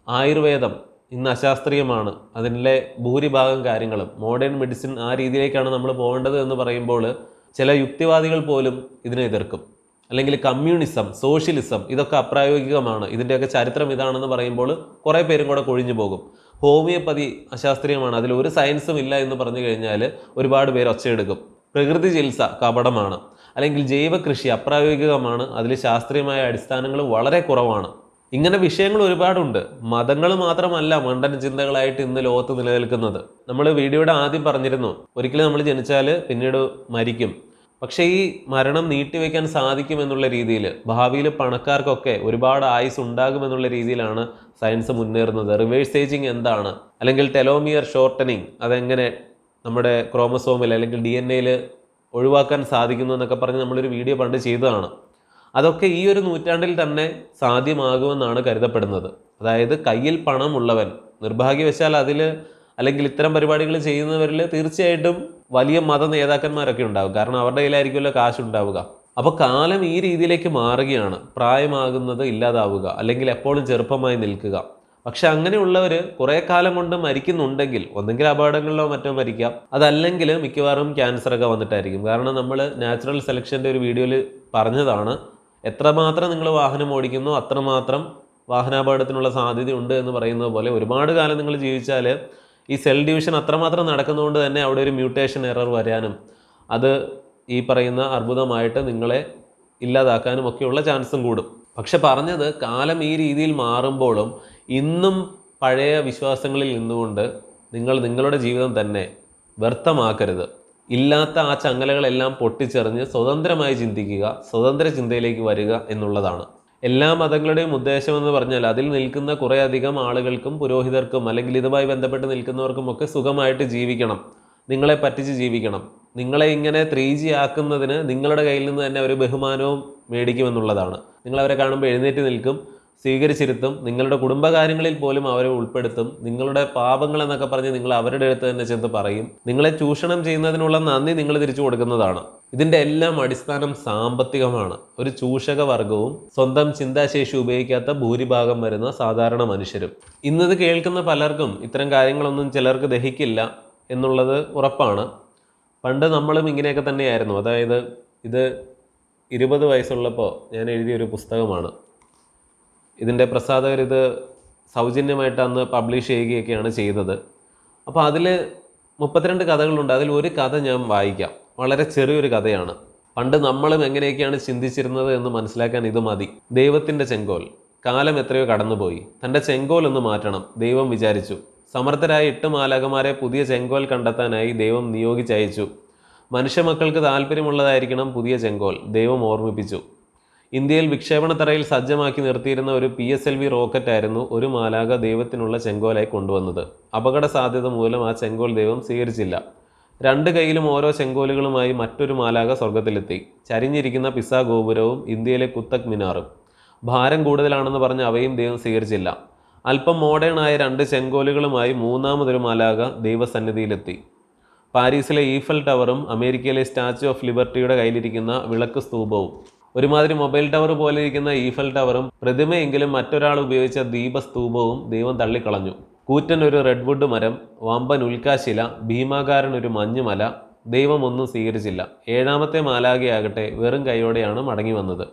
ആയുർവേദം ഇന്ന് അശാസ്ത്രീയമാണ്. അതിന്റെ ഭൂരിഭാഗം കാര്യങ്ങളും മോഡേൺ മെഡിസിൻ ആ രീതിയിലേക്കാണ് നമ്മൾ പോകേണ്ടത് എന്ന് പറയുമ്പോൾ ചില യുക്തിവാദികൾ പോലും ഇതിനെ എതിർക്കും. അല്ലെങ്കിൽ കമ്മ്യൂണിസം സോഷ്യലിസം ഇതൊക്കെ അപ്രായോഗികമാണ്. ഇതിന്റെയൊക്കെ ചരിത്രം ഇതാണെന്ന് പറയുമ്പോൾ കുറേ പേരും കൂടെ കൊഴിഞ്ഞു പോകും. ഹോമിയോപ്പതി അശാസ്ത്രീയമാണ്. അതിൽ ഒരു സയൻസും ഇല്ല എന്ന് പറഞ്ഞു കഴിഞ്ഞാൽ ഒരുപാട് പേര് ഒച്ചയെടുക്കും. പ്രകൃതി ചികിത്സ കപടമാണ്. അല്ലെങ്കിൽ ജൈവ കൃഷി അപ്രായോഗികമാണ്. അതിൽ ശാസ്ത്രീയമായ അടിസ്ഥാനങ്ങൾ വളരെ കുറവാണ്. ഇങ്ങനെ വിഷയങ്ങൾ ഒരുപാടുണ്ട്. മതങ്ങൾ മാത്രമല്ല മണ്ടൻ ചിന്തകളായിട്ട് ഇന്ന് ലോകത്ത് നിലനിൽക്കുന്നത്. നമ്മൾ വീഡിയോയുടെ ആദ്യം പറഞ്ഞിരുന്നു. ഒരിക്കലും നമ്മൾ ജനിച്ചാൽ പിന്നീട് മരിക്കും. പക്ഷേ ഈ മരണം നീട്ടിവെക്കാൻ സാധിക്കുമെന്നുള്ള രീതിയിൽ ഭാവിയിൽ പണക്കാർക്കൊക്കെ ഒരുപാട് ആയുസ് ഉണ്ടാകുമെന്നുള്ള രീതിയിലാണ് സയൻസ് മുന്നേറുന്നത്. റിവേഴ്സ് ഏജിങ് എന്താണ്? അല്ലെങ്കിൽ ടെലോമിയർ ഷോർട്ടനിങ് അതെങ്ങനെ നമ്മുടെ ക്രോമസോമിൽ അല്ലെങ്കിൽ ഡി എൻ എയിൽ ഒഴിവാക്കാൻ സാധിക്കുന്നു എന്നൊക്കെ പറഞ്ഞ് നമ്മളൊരു വീഡിയോ പണ്ട് ചെയ്തതാണ്. അതൊക്കെ ഈ ഒരു നൂറ്റാണ്ടിൽ തന്നെ സാധ്യമാകുമെന്നാണ് കരുതപ്പെടുന്നത്. അതായത് കയ്യിൽ പണമുള്ളവൻ നിർഭാഗ്യവശാൽ അതിൽ അല്ലെങ്കിൽ ഇത്തരം പരിപാടികൾ ചെയ്യുന്നവരിൽ തീർച്ചയായിട്ടും വലിയ മത നേതാക്കന്മാരൊക്കെ ഉണ്ടാവും കാരണം അവരുടെ കയ്യിലായിരിക്കുമല്ലോ കാശുണ്ടാവുക. അപ്പോൾ കാലം ഈ രീതിയിലേക്ക് മാറുകയാണ്. പ്രായമാകുന്നത് ഇല്ലാതാവുക. അല്ലെങ്കിൽ എപ്പോഴും ചെറുപ്പമായി നിൽക്കുക. പക്ഷെ അങ്ങനെയുള്ളവർ കുറേ കാലം കൊണ്ട് മരിക്കുന്നുണ്ടെങ്കിൽ ഒന്നെങ്കിൽ അപകടങ്ങളിലോ മറ്റോ മരിക്കാം. അതല്ലെങ്കിൽ മിക്കവാറും ക്യാൻസറൊക്കെ വന്നിട്ടായിരിക്കും. കാരണം നമ്മൾ നാച്ചുറൽ സെലക്ഷന്റെ ഒരു വീഡിയോയിൽ പറഞ്ഞതാണ് എത്രമാത്രം നിങ്ങൾ വാഹനം ഓടിക്കുന്നു അത്രമാത്രം വാഹനാപകടത്തിനുള്ള സാധ്യതയുണ്ട് എന്ന് പറയുന്നത് പോലെ ഒരുപാട് കാലം നിങ്ങൾ ജീവിച്ചാൽ ഈ സെൽ ഡിവിഷൻ അത്രമാത്രം നടക്കുന്നതുകൊണ്ട് തന്നെ അവിടെ ഒരു മ്യൂട്ടേഷൻ എറർ വരാനും അത് ഈ പറയുന്ന അർബുദമായിട്ട് നിങ്ങളെ ഇല്ലാതാക്കാനും ഒക്കെയുള്ള ചാൻസും കൂടും. പക്ഷെ പറഞ്ഞത് കാലം ഈ രീതിയിൽ മാറുമ്പോഴും ഇന്നും പഴയ വിശ്വാസങ്ങളിൽ നിന്നുകൊണ്ട് നിങ്ങൾ നിങ്ങളുടെ ജീവിതം തന്നെ വ്യർത്ഥമാക്കരുത്. ഇല്ലാത്ത ആ ചങ്ങലകളെല്ലാം പൊട്ടിച്ചെറിഞ്ഞ് സ്വതന്ത്രമായി ചിന്തിക്കുക സ്വതന്ത്ര ചിന്തയിലേക്ക് വരിക എന്നുള്ളതാണ്. എല്ലാ മതങ്ങളുടെയും ഉദ്ദേശം എന്ന് പറഞ്ഞാൽ അതിൽ നിൽക്കുന്ന കുറേയധികം ആളുകൾക്കും പുരോഹിതർക്കും അല്ലെങ്കിൽ ഇതുമായി ബന്ധപ്പെട്ട് നിൽക്കുന്നവർക്കും ഒക്കെ സുഖമായിട്ട് ജീവിക്കണം. നിങ്ങളെ പറ്റിച്ച് ജീവിക്കണം. നിങ്ങളെ ഇങ്ങനെ ത്രീ ജി ആക്കുന്നതിന് നിങ്ങളുടെ കയ്യിൽ നിന്ന് തന്നെ ഒരു ബഹുമാനവും മേടിക്കുമെന്നുള്ളതാണ്. നിങ്ങളവരെ കാണുമ്പോൾ എഴുന്നേറ്റ് നിൽക്കും. സ്വീകരിച്ചിരുത്തും നിങ്ങളുടെ കുടുംബകാര്യങ്ങളിൽ പോലും അവരെ ഉൾപ്പെടുത്തും നിങ്ങളുടെ പാപങ്ങൾ എന്നൊക്കെ പറഞ്ഞ് നിങ്ങൾ അവരുടെ അടുത്ത് തന്നെ ചെന്ന് പറയും. നിങ്ങളെ ചൂഷണം ചെയ്യുന്നതിനുള്ള നന്ദി നിങ്ങൾ തിരിച്ചു കൊടുക്കുന്നതാണ്. ഇതിന്റെ എല്ലാം അടിസ്ഥാനം സാമ്പത്തികമാണ്. ഒരു ചൂഷക വർഗവും സ്വന്തം ചിന്താശേഷി ഉപയോഗിക്കാത്ത ഭൂരിഭാഗം വരുന്ന സാധാരണ മനുഷ്യരും. ഇന്നത് കേൾക്കുന്ന പലർക്കും ഇത്തരം കാര്യങ്ങളൊന്നും ചിലർക്ക് ദഹിക്കില്ല എന്നുള്ളത് ഉറപ്പാണ്. പണ്ട് നമ്മളും ഇങ്ങനെയൊക്കെ തന്നെയായിരുന്നു. അതായത് ഇത് ഇരുപത് വയസ്സുള്ളപ്പോൾ ഞാൻ എഴുതിയ ഒരു പുസ്തകമാണ്. ഇതിന്റെ പ്രസാദകർ ഇത് സൗജന്യമായിട്ട് അന്ന് പബ്ലിഷ് ചെയ്യുകയൊക്കെയാണ് ചെയ്തത്. അപ്പോൾ അതിൽ മുപ്പത്തിരണ്ട് കഥകളുണ്ട്. അതിൽ ഒരു കഥ ഞാൻ വായിക്കാം. വളരെ ചെറിയൊരു കഥയാണ്. പണ്ട് നമ്മളും എങ്ങനെയൊക്കെയാണ് ചിന്തിച്ചിരുന്നത് എന്ന് മനസ്സിലാക്കാൻ ഇത് മതി. ദൈവത്തിന്റെ ചെങ്കോൽ. കാലം എത്രയോ കടന്നുപോയി. തന്റെ ചെങ്കോൽ ഒന്ന് മാറ്റണം. ദൈവം വിചാരിച്ചു. സമർത്ഥരായ എട്ട് മാലകമാരെ പുതിയ ചെങ്കോൽ കണ്ടെത്താനായി ദൈവം നിയോഗിച്ചയച്ചു. മനുഷ്യമക്കൾക്ക് താല്പര്യമുള്ളതായിരിക്കണം പുതിയ ചെങ്കോൽ. ദൈവം ഓർമ്മിപ്പിച്ചു. ഇന്ത്യയിൽ വിക്ഷേപണത്തറയിൽ സജ്ജമാക്കി നിർത്തിയിരുന്ന ഒരു പി എസ് എൽ വി റോക്കറ്റായിരുന്നു ഒരു മാലാക ദൈവത്തിനുള്ള ചെങ്കോലായി കൊണ്ടുവന്നത്. അപകട സാധ്യത മൂലം ആ ചെങ്കോൽ ദൈവം സ്വീകരിച്ചില്ല. രണ്ട് കൈയിലും ഓരോ ചെങ്കോലുകളുമായി മറ്റൊരു മാലാക സ്വർഗത്തിലെത്തി ചരിഞ്ഞിരിക്കുന്ന പിസ ഗോപുരവും ഇന്ത്യയിലെ കുത്തക് മിനാറും. ഭാരം കൂടുതലാണെന്ന് പറഞ്ഞ് അവയും ദൈവം സ്വീകരിച്ചില്ല. അല്പം മോഡേണായ രണ്ട് ചെങ്കോലുകളുമായി മൂന്നാമതൊരു മാലാക ദൈവസന്നിധിയിലെത്തി. പാരീസിലെ ഈഫൽ ടവറും അമേരിക്കയിലെ സ്റ്റാച്യു ഓഫ് ലിബർട്ടിയുടെ കയ്യിലിരിക്കുന്ന വിളക്ക് സ്തൂപവും. ഒരുമാതിരി മൊബൈൽ ടവർ പോലെ ഇരിക്കുന്ന ഈഫൽ ടവറും പ്രതിമയെങ്കിലും മറ്റൊരാൾ ഉപയോഗിച്ച ദീപസ്തൂപവും ദൈവം തള്ളിക്കളഞ്ഞു. കൂറ്റൻ ഒരു റെഡ്വുഡ് മരം വമ്പൻ ഉൽക്കാശില ഭീമാകാരൻ ഒരു മഞ്ഞുമല ദൈവം ഒന്നും സ്വീകരിച്ചില്ല. ഏഴാമത്തെ മാലാകയാകട്ടെ വെറും കൈയോടെയാണ് മടങ്ങി വന്നത്.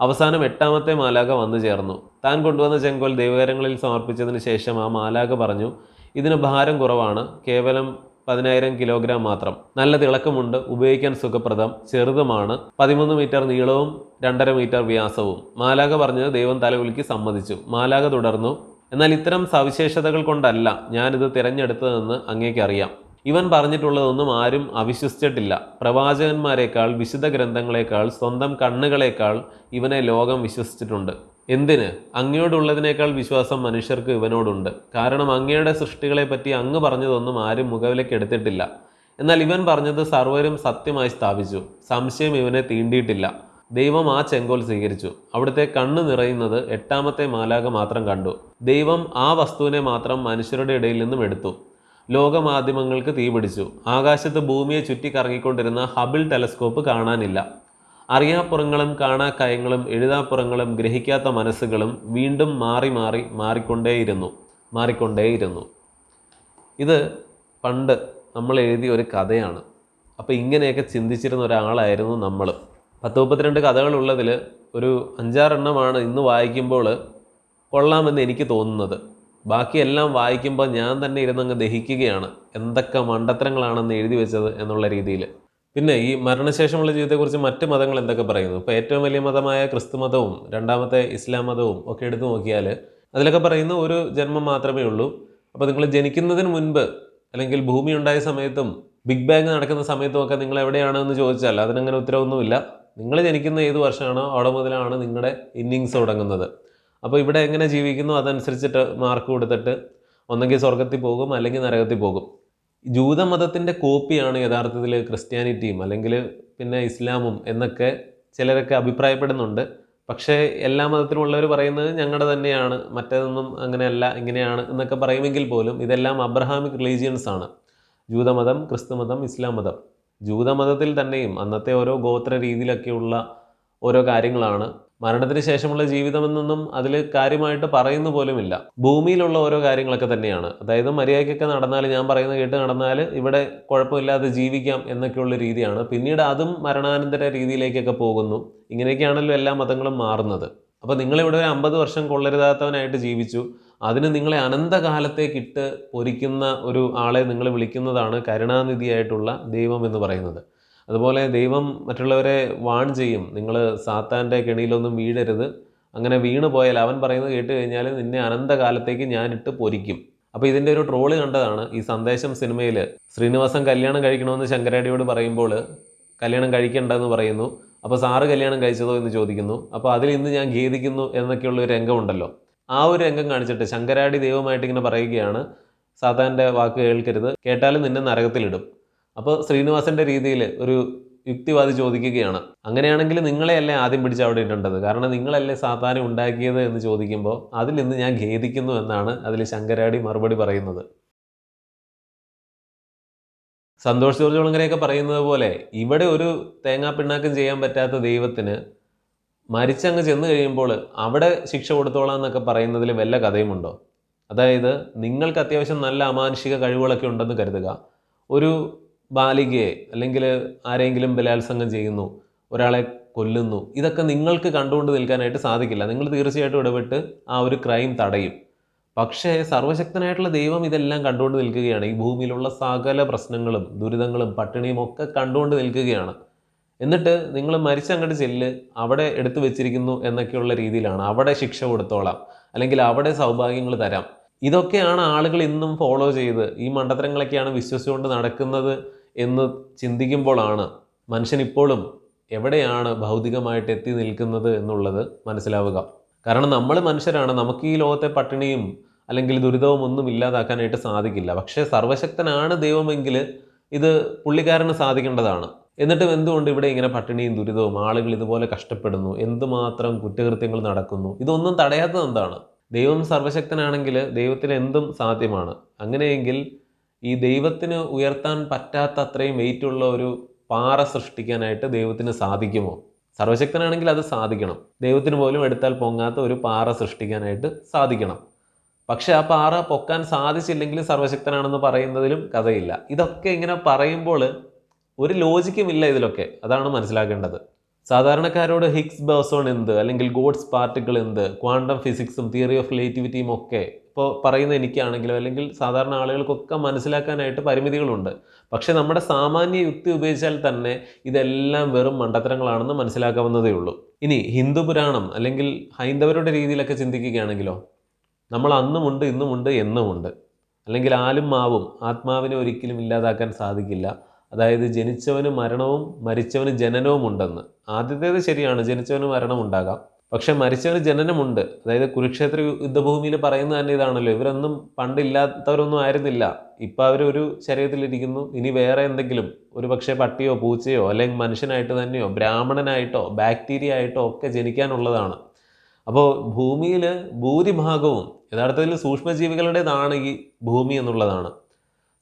അവസാനം എട്ടാമത്തെ മാലാക വന്നു ചേർന്നു. താൻ കൊണ്ടുവന്ന ചെങ്കോൽ ദൈവകരങ്ങളിൽ സമർപ്പിച്ചതിന് ശേഷം ആ മാലാക പറഞ്ഞു ഇതിന് ഭാരം കുറവാണ്. കേവലം പതിനായിരം കിലോഗ്രാം മാത്രം. നല്ല തിളക്കമുണ്ട് ഉപയോഗിക്കാൻ സുഖപ്രദം ചെറുതുമാണ്. പതിമൂന്ന് മീറ്റർ നീളവും രണ്ടര മീറ്റർ വ്യാസവും. മാലാക പറഞ്ഞത് ദൈവം തലകുലുക്കി സമ്മതിച്ചു. മാലാക തുടർന്നു എന്നാൽ ഇത്തരം സവിശേഷതകൾ കൊണ്ടല്ല ഞാനിത് തിരഞ്ഞെടുത്തതെന്ന് അങ്ങേക്കറിയാം. ഇവൻ പറഞ്ഞിട്ടുള്ളതൊന്നും ആരും അവിശ്വസിച്ചിട്ടില്ല. പ്രവാചകന്മാരെക്കാൾ വിശുദ്ധ ഗ്രന്ഥങ്ങളെക്കാൾ സ്വന്തം കണ്ണുകളേക്കാൾ ഇവനെ ലോകം വിശ്വസിച്ചിട്ടുണ്ട്. എന്തിന്? അങ്ങയോടുള്ളതിനേക്കാൾ വിശ്വാസം മനുഷ്യർക്ക് ഇവനോടുണ്ട്. കാരണം അങ്ങയുടെ സൃഷ്ടികളെ പറ്റി അങ്ങ് പറഞ്ഞതൊന്നും ആരും മുഖവിലേക്ക് എടുത്തിട്ടില്ല. എന്നാൽ ഇവൻ പറഞ്ഞത് സർവരും സത്യമായി സ്ഥാപിച്ചു. സംശയം ഇവനെ തീണ്ടിയിട്ടില്ല. ദൈവം ആ ചെങ്കോൽ സ്വീകരിച്ചു. അവിടുത്തെ കണ്ണ് നിറയുന്നത് എട്ടാമത്തെ മാലാക മാത്രം കണ്ടു. ദൈവം ആ വസ്തുവിനെ മാത്രം മനുഷ്യരുടെ ഇടയിൽ നിന്നും എടുത്തു. ലോകമാധ്യമങ്ങൾക്ക് തീപിടിച്ചു. ആകാശത്ത് ഭൂമിയെ ചുറ്റിക്കറങ്ങിക്കൊണ്ടിരുന്ന ഹബിൾ ടെലസ്കോപ്പ് കാണാനില്ല. അറിയാപ്പുറങ്ങളും കാണാക്കയങ്ങളും എഴുതാപ്പുറങ്ങളും ഗ്രഹിക്കാത്ത മനസ്സുകളും വീണ്ടും മാറി മാറി മാറിക്കൊണ്ടേയിരുന്നു മാറിക്കൊണ്ടേയിരുന്നു. ഇത് പണ്ട് നമ്മൾ എഴുതിയ ഒരു കഥയാണ്. അപ്പോൾ ഇങ്ങനെയൊക്കെ ചിന്തിച്ചിരുന്ന ഒരാളായിരുന്നു നമ്മൾ. പത്ത് മുപ്പത്തിരണ്ട് കഥകളുള്ളതിൽ ഒരു അഞ്ചാറെണ്ണമാണ് ഇന്ന് വായിക്കുമ്പോൾ കൊള്ളാമെന്ന് എനിക്ക് തോന്നുന്നത്. ബാക്കിയെല്ലാം വായിക്കുമ്പോൾ ഞാൻ തന്നെ ഇരുന്നങ്ങ് ദഹിക്കുകയാണ്. എന്തൊക്കെ മണ്ടത്തരങ്ങളാണെന്ന് എഴുതി വെച്ചത് എന്നുള്ള രീതിയിൽ. പിന്നെ ഈ മരണശേഷമുള്ള ജീവിതത്തെക്കുറിച്ച് മറ്റ് മതങ്ങൾ എന്തൊക്കെ പറയുന്നു? ഇപ്പോൾ ഏറ്റവും വലിയ മതമായ ക്രിസ്തു മതവും രണ്ടാമത്തെ ഇസ്ലാം മതവും ഒക്കെ എടുത്തു നോക്കിയാൽ അതിലൊക്കെ പറയുന്ന ഒരു ജന്മം മാത്രമേ ഉള്ളൂ. അപ്പോൾ നിങ്ങൾ ജനിക്കുന്നതിന് മുൻപ് അല്ലെങ്കിൽ ഭൂമി ഉണ്ടായ സമയത്തും ബിഗ് ബാങ് നടക്കുന്ന സമയത്തും ഒക്കെ നിങ്ങൾ എവിടെയാണെന്ന് ചോദിച്ചാൽ അതിനങ്ങനെ ഉത്തരവൊന്നുമില്ല. നിങ്ങൾ ജനിക്കുന്ന ഏത് വർഷമാണോ അവിടെ മുതലാണ് നിങ്ങളുടെ ഇന്നിങ്സ് തുടങ്ങുന്നത്. അപ്പോൾ ഇവിടെ എങ്ങനെ ജീവിക്കുന്നു അതനുസരിച്ചിട്ട് മാർക്ക് കൊടുത്തിട്ട് ഒന്നെങ്കിൽ സ്വർഗത്തിൽ പോകും അല്ലെങ്കിൽ നരകത്തിൽ പോകും. ജൂതമതത്തിന്റെ കോപ്പിയാണ് യഥാർത്ഥത്തിൽ ക്രിസ്ത്യാനിറ്റിയും അല്ലെങ്കിൽ പിന്നെ ഇസ്ലാമും എന്നൊക്കെ ചിലരൊക്കെ അഭിപ്രായപ്പെടുന്നുണ്ട്. പക്ഷേ എല്ലാ മതത്തിലുമുള്ളവർ പറയുന്നത് ഞങ്ങളുടെ തന്നെയാണ് മറ്റേതൊന്നും അങ്ങനെയല്ല ഇങ്ങനെയാണ് എന്നൊക്കെ പറയുമെങ്കിൽ പോലും ഇതെല്ലാം അബ്രഹാമിക് റിലീജിയൻസ് ആണ്. ജൂതമതം ക്രിസ്തുമതം ഇസ്ലാം മതം ജൂതമതത്തിൽ തന്നെയും അന്നത്തെ ഓരോ ഗോത്ര രീതിയിലൊക്കെയുള്ള ഓരോ കാര്യങ്ങളാണ് മരണത്തിന് ശേഷമുള്ള ജീവിതമെന്നൊന്നും അതിൽ കാര്യമായിട്ട് പറയുന്ന പോലുമില്ല. ഭൂമിയിലുള്ള ഓരോ കാര്യങ്ങളൊക്കെ തന്നെയാണ്. അതായത് മര്യാദയ്ക്കൊക്കെ നടന്നാൽ ഞാൻ പറയുന്ന കേട്ട് നടന്നാൽ ഇവിടെ കുഴപ്പമില്ലാതെ ജീവിക്കാം എന്നൊക്കെയുള്ള രീതിയാണ്. പിന്നീട് അതും മരണാനന്തര രീതിയിലേക്കൊക്കെ പോകുന്നു. ഇങ്ങനെയൊക്കെയാണല്ലോ എല്ലാ മതങ്ങളും മാറുന്നത്. അപ്പോൾ നിങ്ങളിവിടെ ഒരു അമ്പത് വർഷം കൊള്ളരുതാത്തവനായിട്ട് ജീവിച്ചു. അതിന് നിങ്ങളെ അനന്തകാലത്തേക്കിട്ട് പൊരിക്കുന്ന ഒരു ആളെ നിങ്ങൾ വിളിക്കുന്നതാണ് കരുണാനിധിയായിട്ടുള്ള ദൈവം എന്ന് പറയുന്നത്. അതുപോലെ ദൈവം മറ്റുള്ളവരെ വാൺ ചെയ്യും. നിങ്ങൾ സാത്താന്റെ കെണിയിലൊന്നും വീഴരുത്. അങ്ങനെ വീണ് പോയാൽ അവൻ പറയുന്നത് കേട്ട് കഴിഞ്ഞാൽ നിന്നെ അനന്തകാലത്തേക്ക് ഞാനിട്ട് പൊരിക്കും. അപ്പോൾ ഇതിന്റെ ഒരു ട്രോൾ കണ്ടതാണ് ഈ സന്ദേശം സിനിമയിൽ ശ്രീനിവാസൻ കല്യാണം കഴിക്കണമെന്ന് ശങ്കരാടിയോട് പറയുമ്പോൾ കല്യാണം കഴിക്കണ്ടെന്ന് പറയുന്നു. അപ്പോൾ സാറ് കല്യാണം കഴിച്ചതോ എന്ന് ചോദിക്കുന്നു. അപ്പോൾ അതിൽ ഇന്ന് ഞാൻ ഖേദിക്കുന്നു എന്നൊക്കെയുള്ള ഒരു രംഗമുണ്ടല്ലോ. ആ ഒരു രംഗം കാണിച്ചിട്ട് ശങ്കരാടി ദൈവമായിട്ട് ഇങ്ങനെ പറയുകയാണ്. സാത്താന്റെ വാക്ക് കേൾക്കരുത്. കേട്ടാലും നിന്നെ നരകത്തിലിടും. അപ്പോൾ ശ്രീനിവാസന്റെ രീതിയിൽ ഒരു യുക്തിവാദി ചോദിക്കുകയാണ്. അങ്ങനെയാണെങ്കിൽ നിങ്ങളെയല്ലേ ആദ്യം പിടിച്ച് അവിടെ ഇടേണ്ടത്? കാരണം നിങ്ങളല്ലേ സാത്താനെ ഉണ്ടാക്കിയത് എന്ന് ചോദിക്കുമ്പോൾ അതിൽ നിന്ന് ഞാൻ ഖേദിക്കുന്നു എന്നാണ് അതിൽ ശങ്കരാടി മറുപടി പറയുന്നത്. സന്തോഷ് ജോർജ് പറയുന്നത് പോലെ ഇവിടെ ഒരു തേങ്ങാ തേങ്ങാപ്പിണ്ണാക്കം ചെയ്യാൻ പറ്റാത്ത ദൈവത്തിന് മരിച്ചങ്ങ് ചെന്ന് കഴിയുമ്പോൾ അവിടെ ശിക്ഷ കൊടുത്തോളാം എന്നൊക്കെ പറയുന്നതിൽ വല്ല കഥയുമുണ്ടോ? അതായത് നിങ്ങൾക്ക് അത്യാവശ്യം നല്ല അമാനുഷിക കഴിവുകളൊക്കെ ഉണ്ടെന്ന് കരുതുക. ഒരു ബാലികയെ അല്ലെങ്കിൽ ആരെങ്കിലും ബലാത്സംഗം ചെയ്യുന്നു ഒരാളെ കൊല്ലുന്നു ഇതൊക്കെ നിങ്ങൾക്ക് കണ്ടുകൊണ്ട് നിൽക്കാനായിട്ട് സാധിക്കില്ല. നിങ്ങൾ തീർച്ചയായിട്ടും ഇടപെട്ട് ആ ഒരു ക്രൈം തടയും. പക്ഷേ സർവശക്തനായിട്ടുള്ള ദൈവം ഇതെല്ലാം കണ്ടുകൊണ്ട് നിൽക്കുകയാണ്. ഈ ഭൂമിയിലുള്ള സകല പ്രശ്നങ്ങളും ദുരിതങ്ങളും പട്ടിണിയും ഒക്കെ കണ്ടുകൊണ്ട് നിൽക്കുകയാണ്. എന്നിട്ട് നിങ്ങൾ മരിച്ചങ്ങോട്ട് ചെല്ല് അവിടെ എടുത്തു വെച്ചിരിക്കുന്നു എന്നൊക്കെയുള്ള രീതിയിലാണ്. അവിടെ ശിക്ഷ കൊടുത്തോളാം. അല്ലെങ്കിൽ അവിടെ സൗഭാഗ്യങ്ങൾ തരാം. ഇതൊക്കെയാണ് ആളുകൾ ഇന്നും ഫോളോ ചെയ്ത് ഈ മണ്ടത്തരങ്ങളൊക്കെയാണ് വിശ്വസിച്ചുകൊണ്ട് നടക്കുന്നത്. എന്ന് ചിന്തിക്കുമ്പോഴാണ് മനുഷ്യൻ ഇപ്പോഴും എവിടെയാണ് ഭൗതികമായിട്ട് എത്തി നിൽക്കുന്നത് എന്നുള്ളത് മനസ്സിലാവുക. കാരണം നമ്മൾ മനുഷ്യരാണ് നമുക്ക് ഈ ലോകത്തെ പട്ടിണിയും അല്ലെങ്കിൽ ദുരിതവും ഒന്നും ഇല്ലാതാക്കാനായിട്ട് സാധിക്കില്ല. പക്ഷേ സർവശക്തനാണ് ദൈവമെങ്കിൽ ഇത് പുള്ളിക്കാരന് സാധിക്കേണ്ടതാണ്. എന്നിട്ടും എന്തുകൊണ്ട് ഇവിടെ ഇങ്ങനെ പട്ടിണിയും ദുരിതവും ആളുകൾ ഇതുപോലെ കഷ്ടപ്പെടുന്നു എന്തുമാത്രം കുറ്റകൃത്യങ്ങൾ നടക്കുന്നു? ഇതൊന്നും തടയാത്തത് എന്താണ്? ദൈവം സർവശക്തനാണെങ്കിൽ ദൈവത്തിന് എന്തും സാധ്യമാണ്. അങ്ങനെയെങ്കിൽ ഈ ദൈവത്തിന് ഉയർത്താൻ പറ്റാത്ത അത്രയും വെയിറ്റ് ഉള്ള ഒരു പാറ സൃഷ്ടിക്കാനായിട്ട് ദൈവത്തിന് സാധിക്കുമോ? സർവശക്തനാണെങ്കിൽ അത് സാധിക്കണം. ദൈവത്തിന് പോലും എടുത്താൽ പൊങ്ങാത്ത ഒരു പാറ സൃഷ്ടിക്കാനായിട്ട് സാധിക്കണം. പക്ഷേ ആ പാറ പൊക്കാൻ സാധിച്ചില്ലെങ്കിൽ സർവശക്തനാണെന്ന് പറയുന്നതിലും കഥയില്ല. ഇതൊക്കെ ഇങ്ങനെ പറയുമ്പോൾ ഒരു ലോജിക്കുമില്ല ഇതിലൊക്കെ. അതാണ് മനസ്സിലാക്കേണ്ടത്. സാധാരണക്കാരോട് ഹിഗ്സ് ബോസോൺ എന്ത്? അല്ലെങ്കിൽ ഗോഡ്സ് പാർട്ടിക്കിൾ എന്ത്? ക്വാണ്ടം ഫിസിക്സും തിയറി ഓഫ് റിലേറ്റിവിറ്റിയും ഒക്കെ ഇപ്പോൾ പറയുന്ന എനിക്കാണെങ്കിലും അല്ലെങ്കിൽ സാധാരണ ആളുകൾക്കൊക്കെ മനസ്സിലാക്കാനായിട്ട് പരിമിതികളുണ്ട്. പക്ഷെ നമ്മുടെ സാമാന്യ യുക്തി ഉപയോഗിച്ചാൽ തന്നെ ഇതെല്ലാം വെറും മണ്ടത്തരങ്ങളാണെന്ന് മനസ്സിലാക്കാവുന്നതേ ഉള്ളൂ. ഇനി ഹിന്ദു പുരാണം അല്ലെങ്കിൽ ഹൈന്ദവരുടെ രീതിയിലൊക്കെ ചിന്തിക്കുകയാണെങ്കിലോ? നമ്മൾ അന്നുമുണ്ട് ഇന്നുമുണ്ട് എന്നുമുണ്ട് അല്ലെങ്കിൽ ആലും മാവും ആത്മാവിനെ ഒരിക്കലും ഇല്ലാതാക്കാൻ സാധിക്കില്ല. അതായത് ജനിച്ചവന് മരണവും മരിച്ചവന് ജനനവും ഉണ്ടെന്ന്. ആദ്യത്തേത് ശരിയാണ് ജനിച്ചവന് മരണം ഉണ്ടാകാം പക്ഷെ മരിച്ചവന് ജനനമുണ്ട്. അതായത് കുരുക്ഷേത്ര യുദ്ധഭൂമിയിൽ പറയുന്നത് തന്നെ ഇതാണല്ലോ. ഇവരൊന്നും പണ്ടില്ലാത്തവരൊന്നും ആയിരുന്നില്ല. ഇപ്പം അവരൊരു ശരീരത്തിലിരിക്കുന്നു. ഇനി വേറെ എന്തെങ്കിലും ഒരു പക്ഷേ പട്ടിയോ പൂച്ചയോ അല്ലെങ്കിൽ മനുഷ്യനായിട്ട് തന്നെയോ ബ്രാഹ്മണനായിട്ടോ ബാക്ടീരിയ ആയിട്ടോ ഒക്കെ ജനിക്കാനുള്ളതാണ്. അപ്പോൾ ഭൂമിയിൽ ഭൂരിഭാഗവും യഥാർത്ഥത്തിൽ സൂക്ഷ്മജീവികളുടേതാണ് ഈ ഭൂമി എന്നുള്ളതാണ്.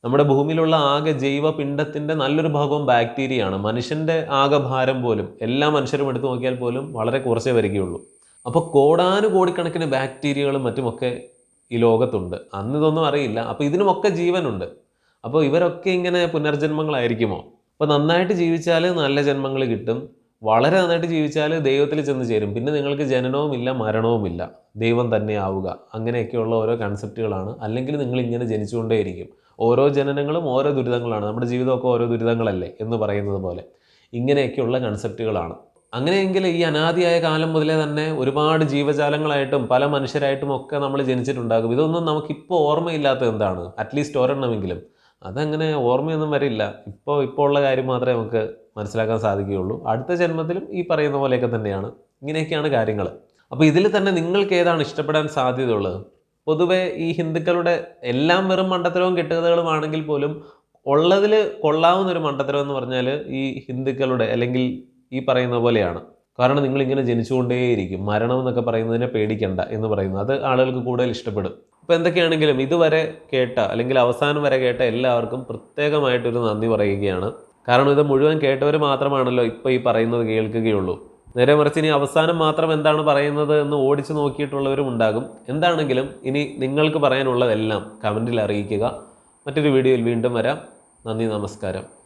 നമ്മുടെ ഭൂമിയിലുള്ള ആകെ ജൈവ പിണ്ടത്തിന്റെ നല്ലൊരു ഭാഗവും ബാക്ടീരിയയാണ്. മനുഷ്യന്റെ ആകെ ഭാരം പോലും എല്ലാ മനുഷ്യരും എടുത്തു നോക്കിയാൽ പോലും വളരെ കുറച്ചേ വരികയുള്ളൂ. അപ്പോൾ കോടാനുകോടിക്കണക്കിന് ബാക്ടീരിയകളും മറ്റുമൊക്കെ ഈ ലോകത്തുണ്ട്. അന്ന് ഇതൊന്നും അറിയില്ല. അപ്പോൾ ഇതിനുമൊക്കെ ജീവനുണ്ട്. അപ്പോൾ ഇവരൊക്കെ ഇങ്ങനെ പുനർജന്മങ്ങളായിരിക്കുമോ? അപ്പോൾ നന്നായിട്ട് ജീവിച്ചാൽ നല്ല ജന്മങ്ങൾ കിട്ടും. വളരെ നന്നായിട്ട് ജീവിച്ചാൽ ദൈവത്തിൽ ചെന്ന് ചേരും. പിന്നെ നിങ്ങൾക്ക് ജനനവുമില്ല മരണവുമില്ല ദൈവം തന്നെ ആവുക. അങ്ങനെയൊക്കെയുള്ള ഓരോ കൺസെപ്റ്റുകളാണ് അല്ലെങ്കിൽ നിങ്ങൾ ഇങ്ങനെ ജനിച്ചുകൊണ്ടേയിരിക്കും. ഓരോ ജനനങ്ങളും ഓരോ ദുരിതങ്ങളാണ്. നമ്മുടെ ജീവിതമൊക്കെ ഓരോ ദുരിതങ്ങളല്ലേ എന്ന് പറയുന്നത് പോലെ. ഇങ്ങനെയൊക്കെയുള്ള കൺസെപ്റ്റുകളാണ് അങ്ങനെയെങ്കിൽ ഈ അനാദിയായ കാലം മുതലേ തന്നെ ഒരുപാട് ജീവജാലങ്ങളായിട്ടും പല മനുഷ്യരായിട്ടും ഒക്കെ നമ്മൾ ജനിച്ചിട്ടുണ്ടാകും. ഇതൊന്നും നമുക്കിപ്പോൾ ഓർമ്മയില്ലാത്തത് എന്താണ്? അറ്റ്ലീസ്റ്റ് ഒരെണ്ണമെങ്കിലും. അതങ്ങനെ ഓർമ്മയൊന്നും വരില്ല. ഇപ്പോൾ ഇപ്പോൾ ഉള്ള കാര്യം മാത്രമേ നമുക്ക് മനസ്സിലാക്കാൻ സാധിക്കുകയുള്ളൂ. അടുത്ത ജന്മത്തിലും ഈ പറയുന്ന പോലെയൊക്കെ തന്നെയാണ്. ഇങ്ങനെയൊക്കെയാണ് കാര്യങ്ങൾ അപ്പോൾ ഇതിൽ തന്നെ നിങ്ങൾക്ക് ഏതാണ് ഇഷ്ടപ്പെടാൻ സാധ്യതയുള്ളത്? പൊതുവെ ഈ ഹിന്ദുക്കളുടെ എല്ലാം വെറും മണ്ടത്തരവും കെട്ടുകഥകളുമാണെങ്കിൽ പോലും ഉള്ളതിൽ കൊള്ളാവുന്ന ഒരു മണ്ടത്തരം എന്ന് പറഞ്ഞാൽ ഈ ഹിന്ദുക്കളുടെ അല്ലെങ്കിൽ ഈ പറയുന്ന പോലെയാണ്. കാരണം നിങ്ങൾ ഇങ്ങനെ ജനിച്ചുകൊണ്ടേയിരിക്കും. മരണം എന്നൊക്കെ പറയുന്നതിനെ പേടിക്കണ്ട എന്ന് പറയുന്നു അത് ആളുകൾക്ക് കൂടുതൽ ഇഷ്ടപ്പെടും. ഇപ്പം എന്തൊക്കെയാണെങ്കിലും ഇതുവരെ കേട്ട അല്ലെങ്കിൽ അവസാനം വരെ കേട്ട എല്ലാവർക്കും പ്രത്യേകമായിട്ടൊരു നന്ദി പറയുകയാണ്. കാരണം ഇത് മുഴുവൻ കേട്ടവർ മാത്രമാണല്ലോ ഇപ്പോൾ ഈ പറയുന്നത് കേൾക്കുകയുള്ളൂ. നേരെ മറിച്ച് ഇനി അവസാനം മാത്രം എന്താണ് പറയുന്നത് എന്ന് ഓടിച്ചു നോക്കിയിട്ടുള്ളവരും ഉണ്ടാകും. എന്താണെങ്കിലും ഇനി നിങ്ങൾക്ക് പറയാനുള്ളതെല്ലാം കമന്റിൽ അറിയിക്കുക. മറ്റൊരു വീഡിയോയിൽ വീണ്ടും വരാം. നന്ദി നമസ്കാരം.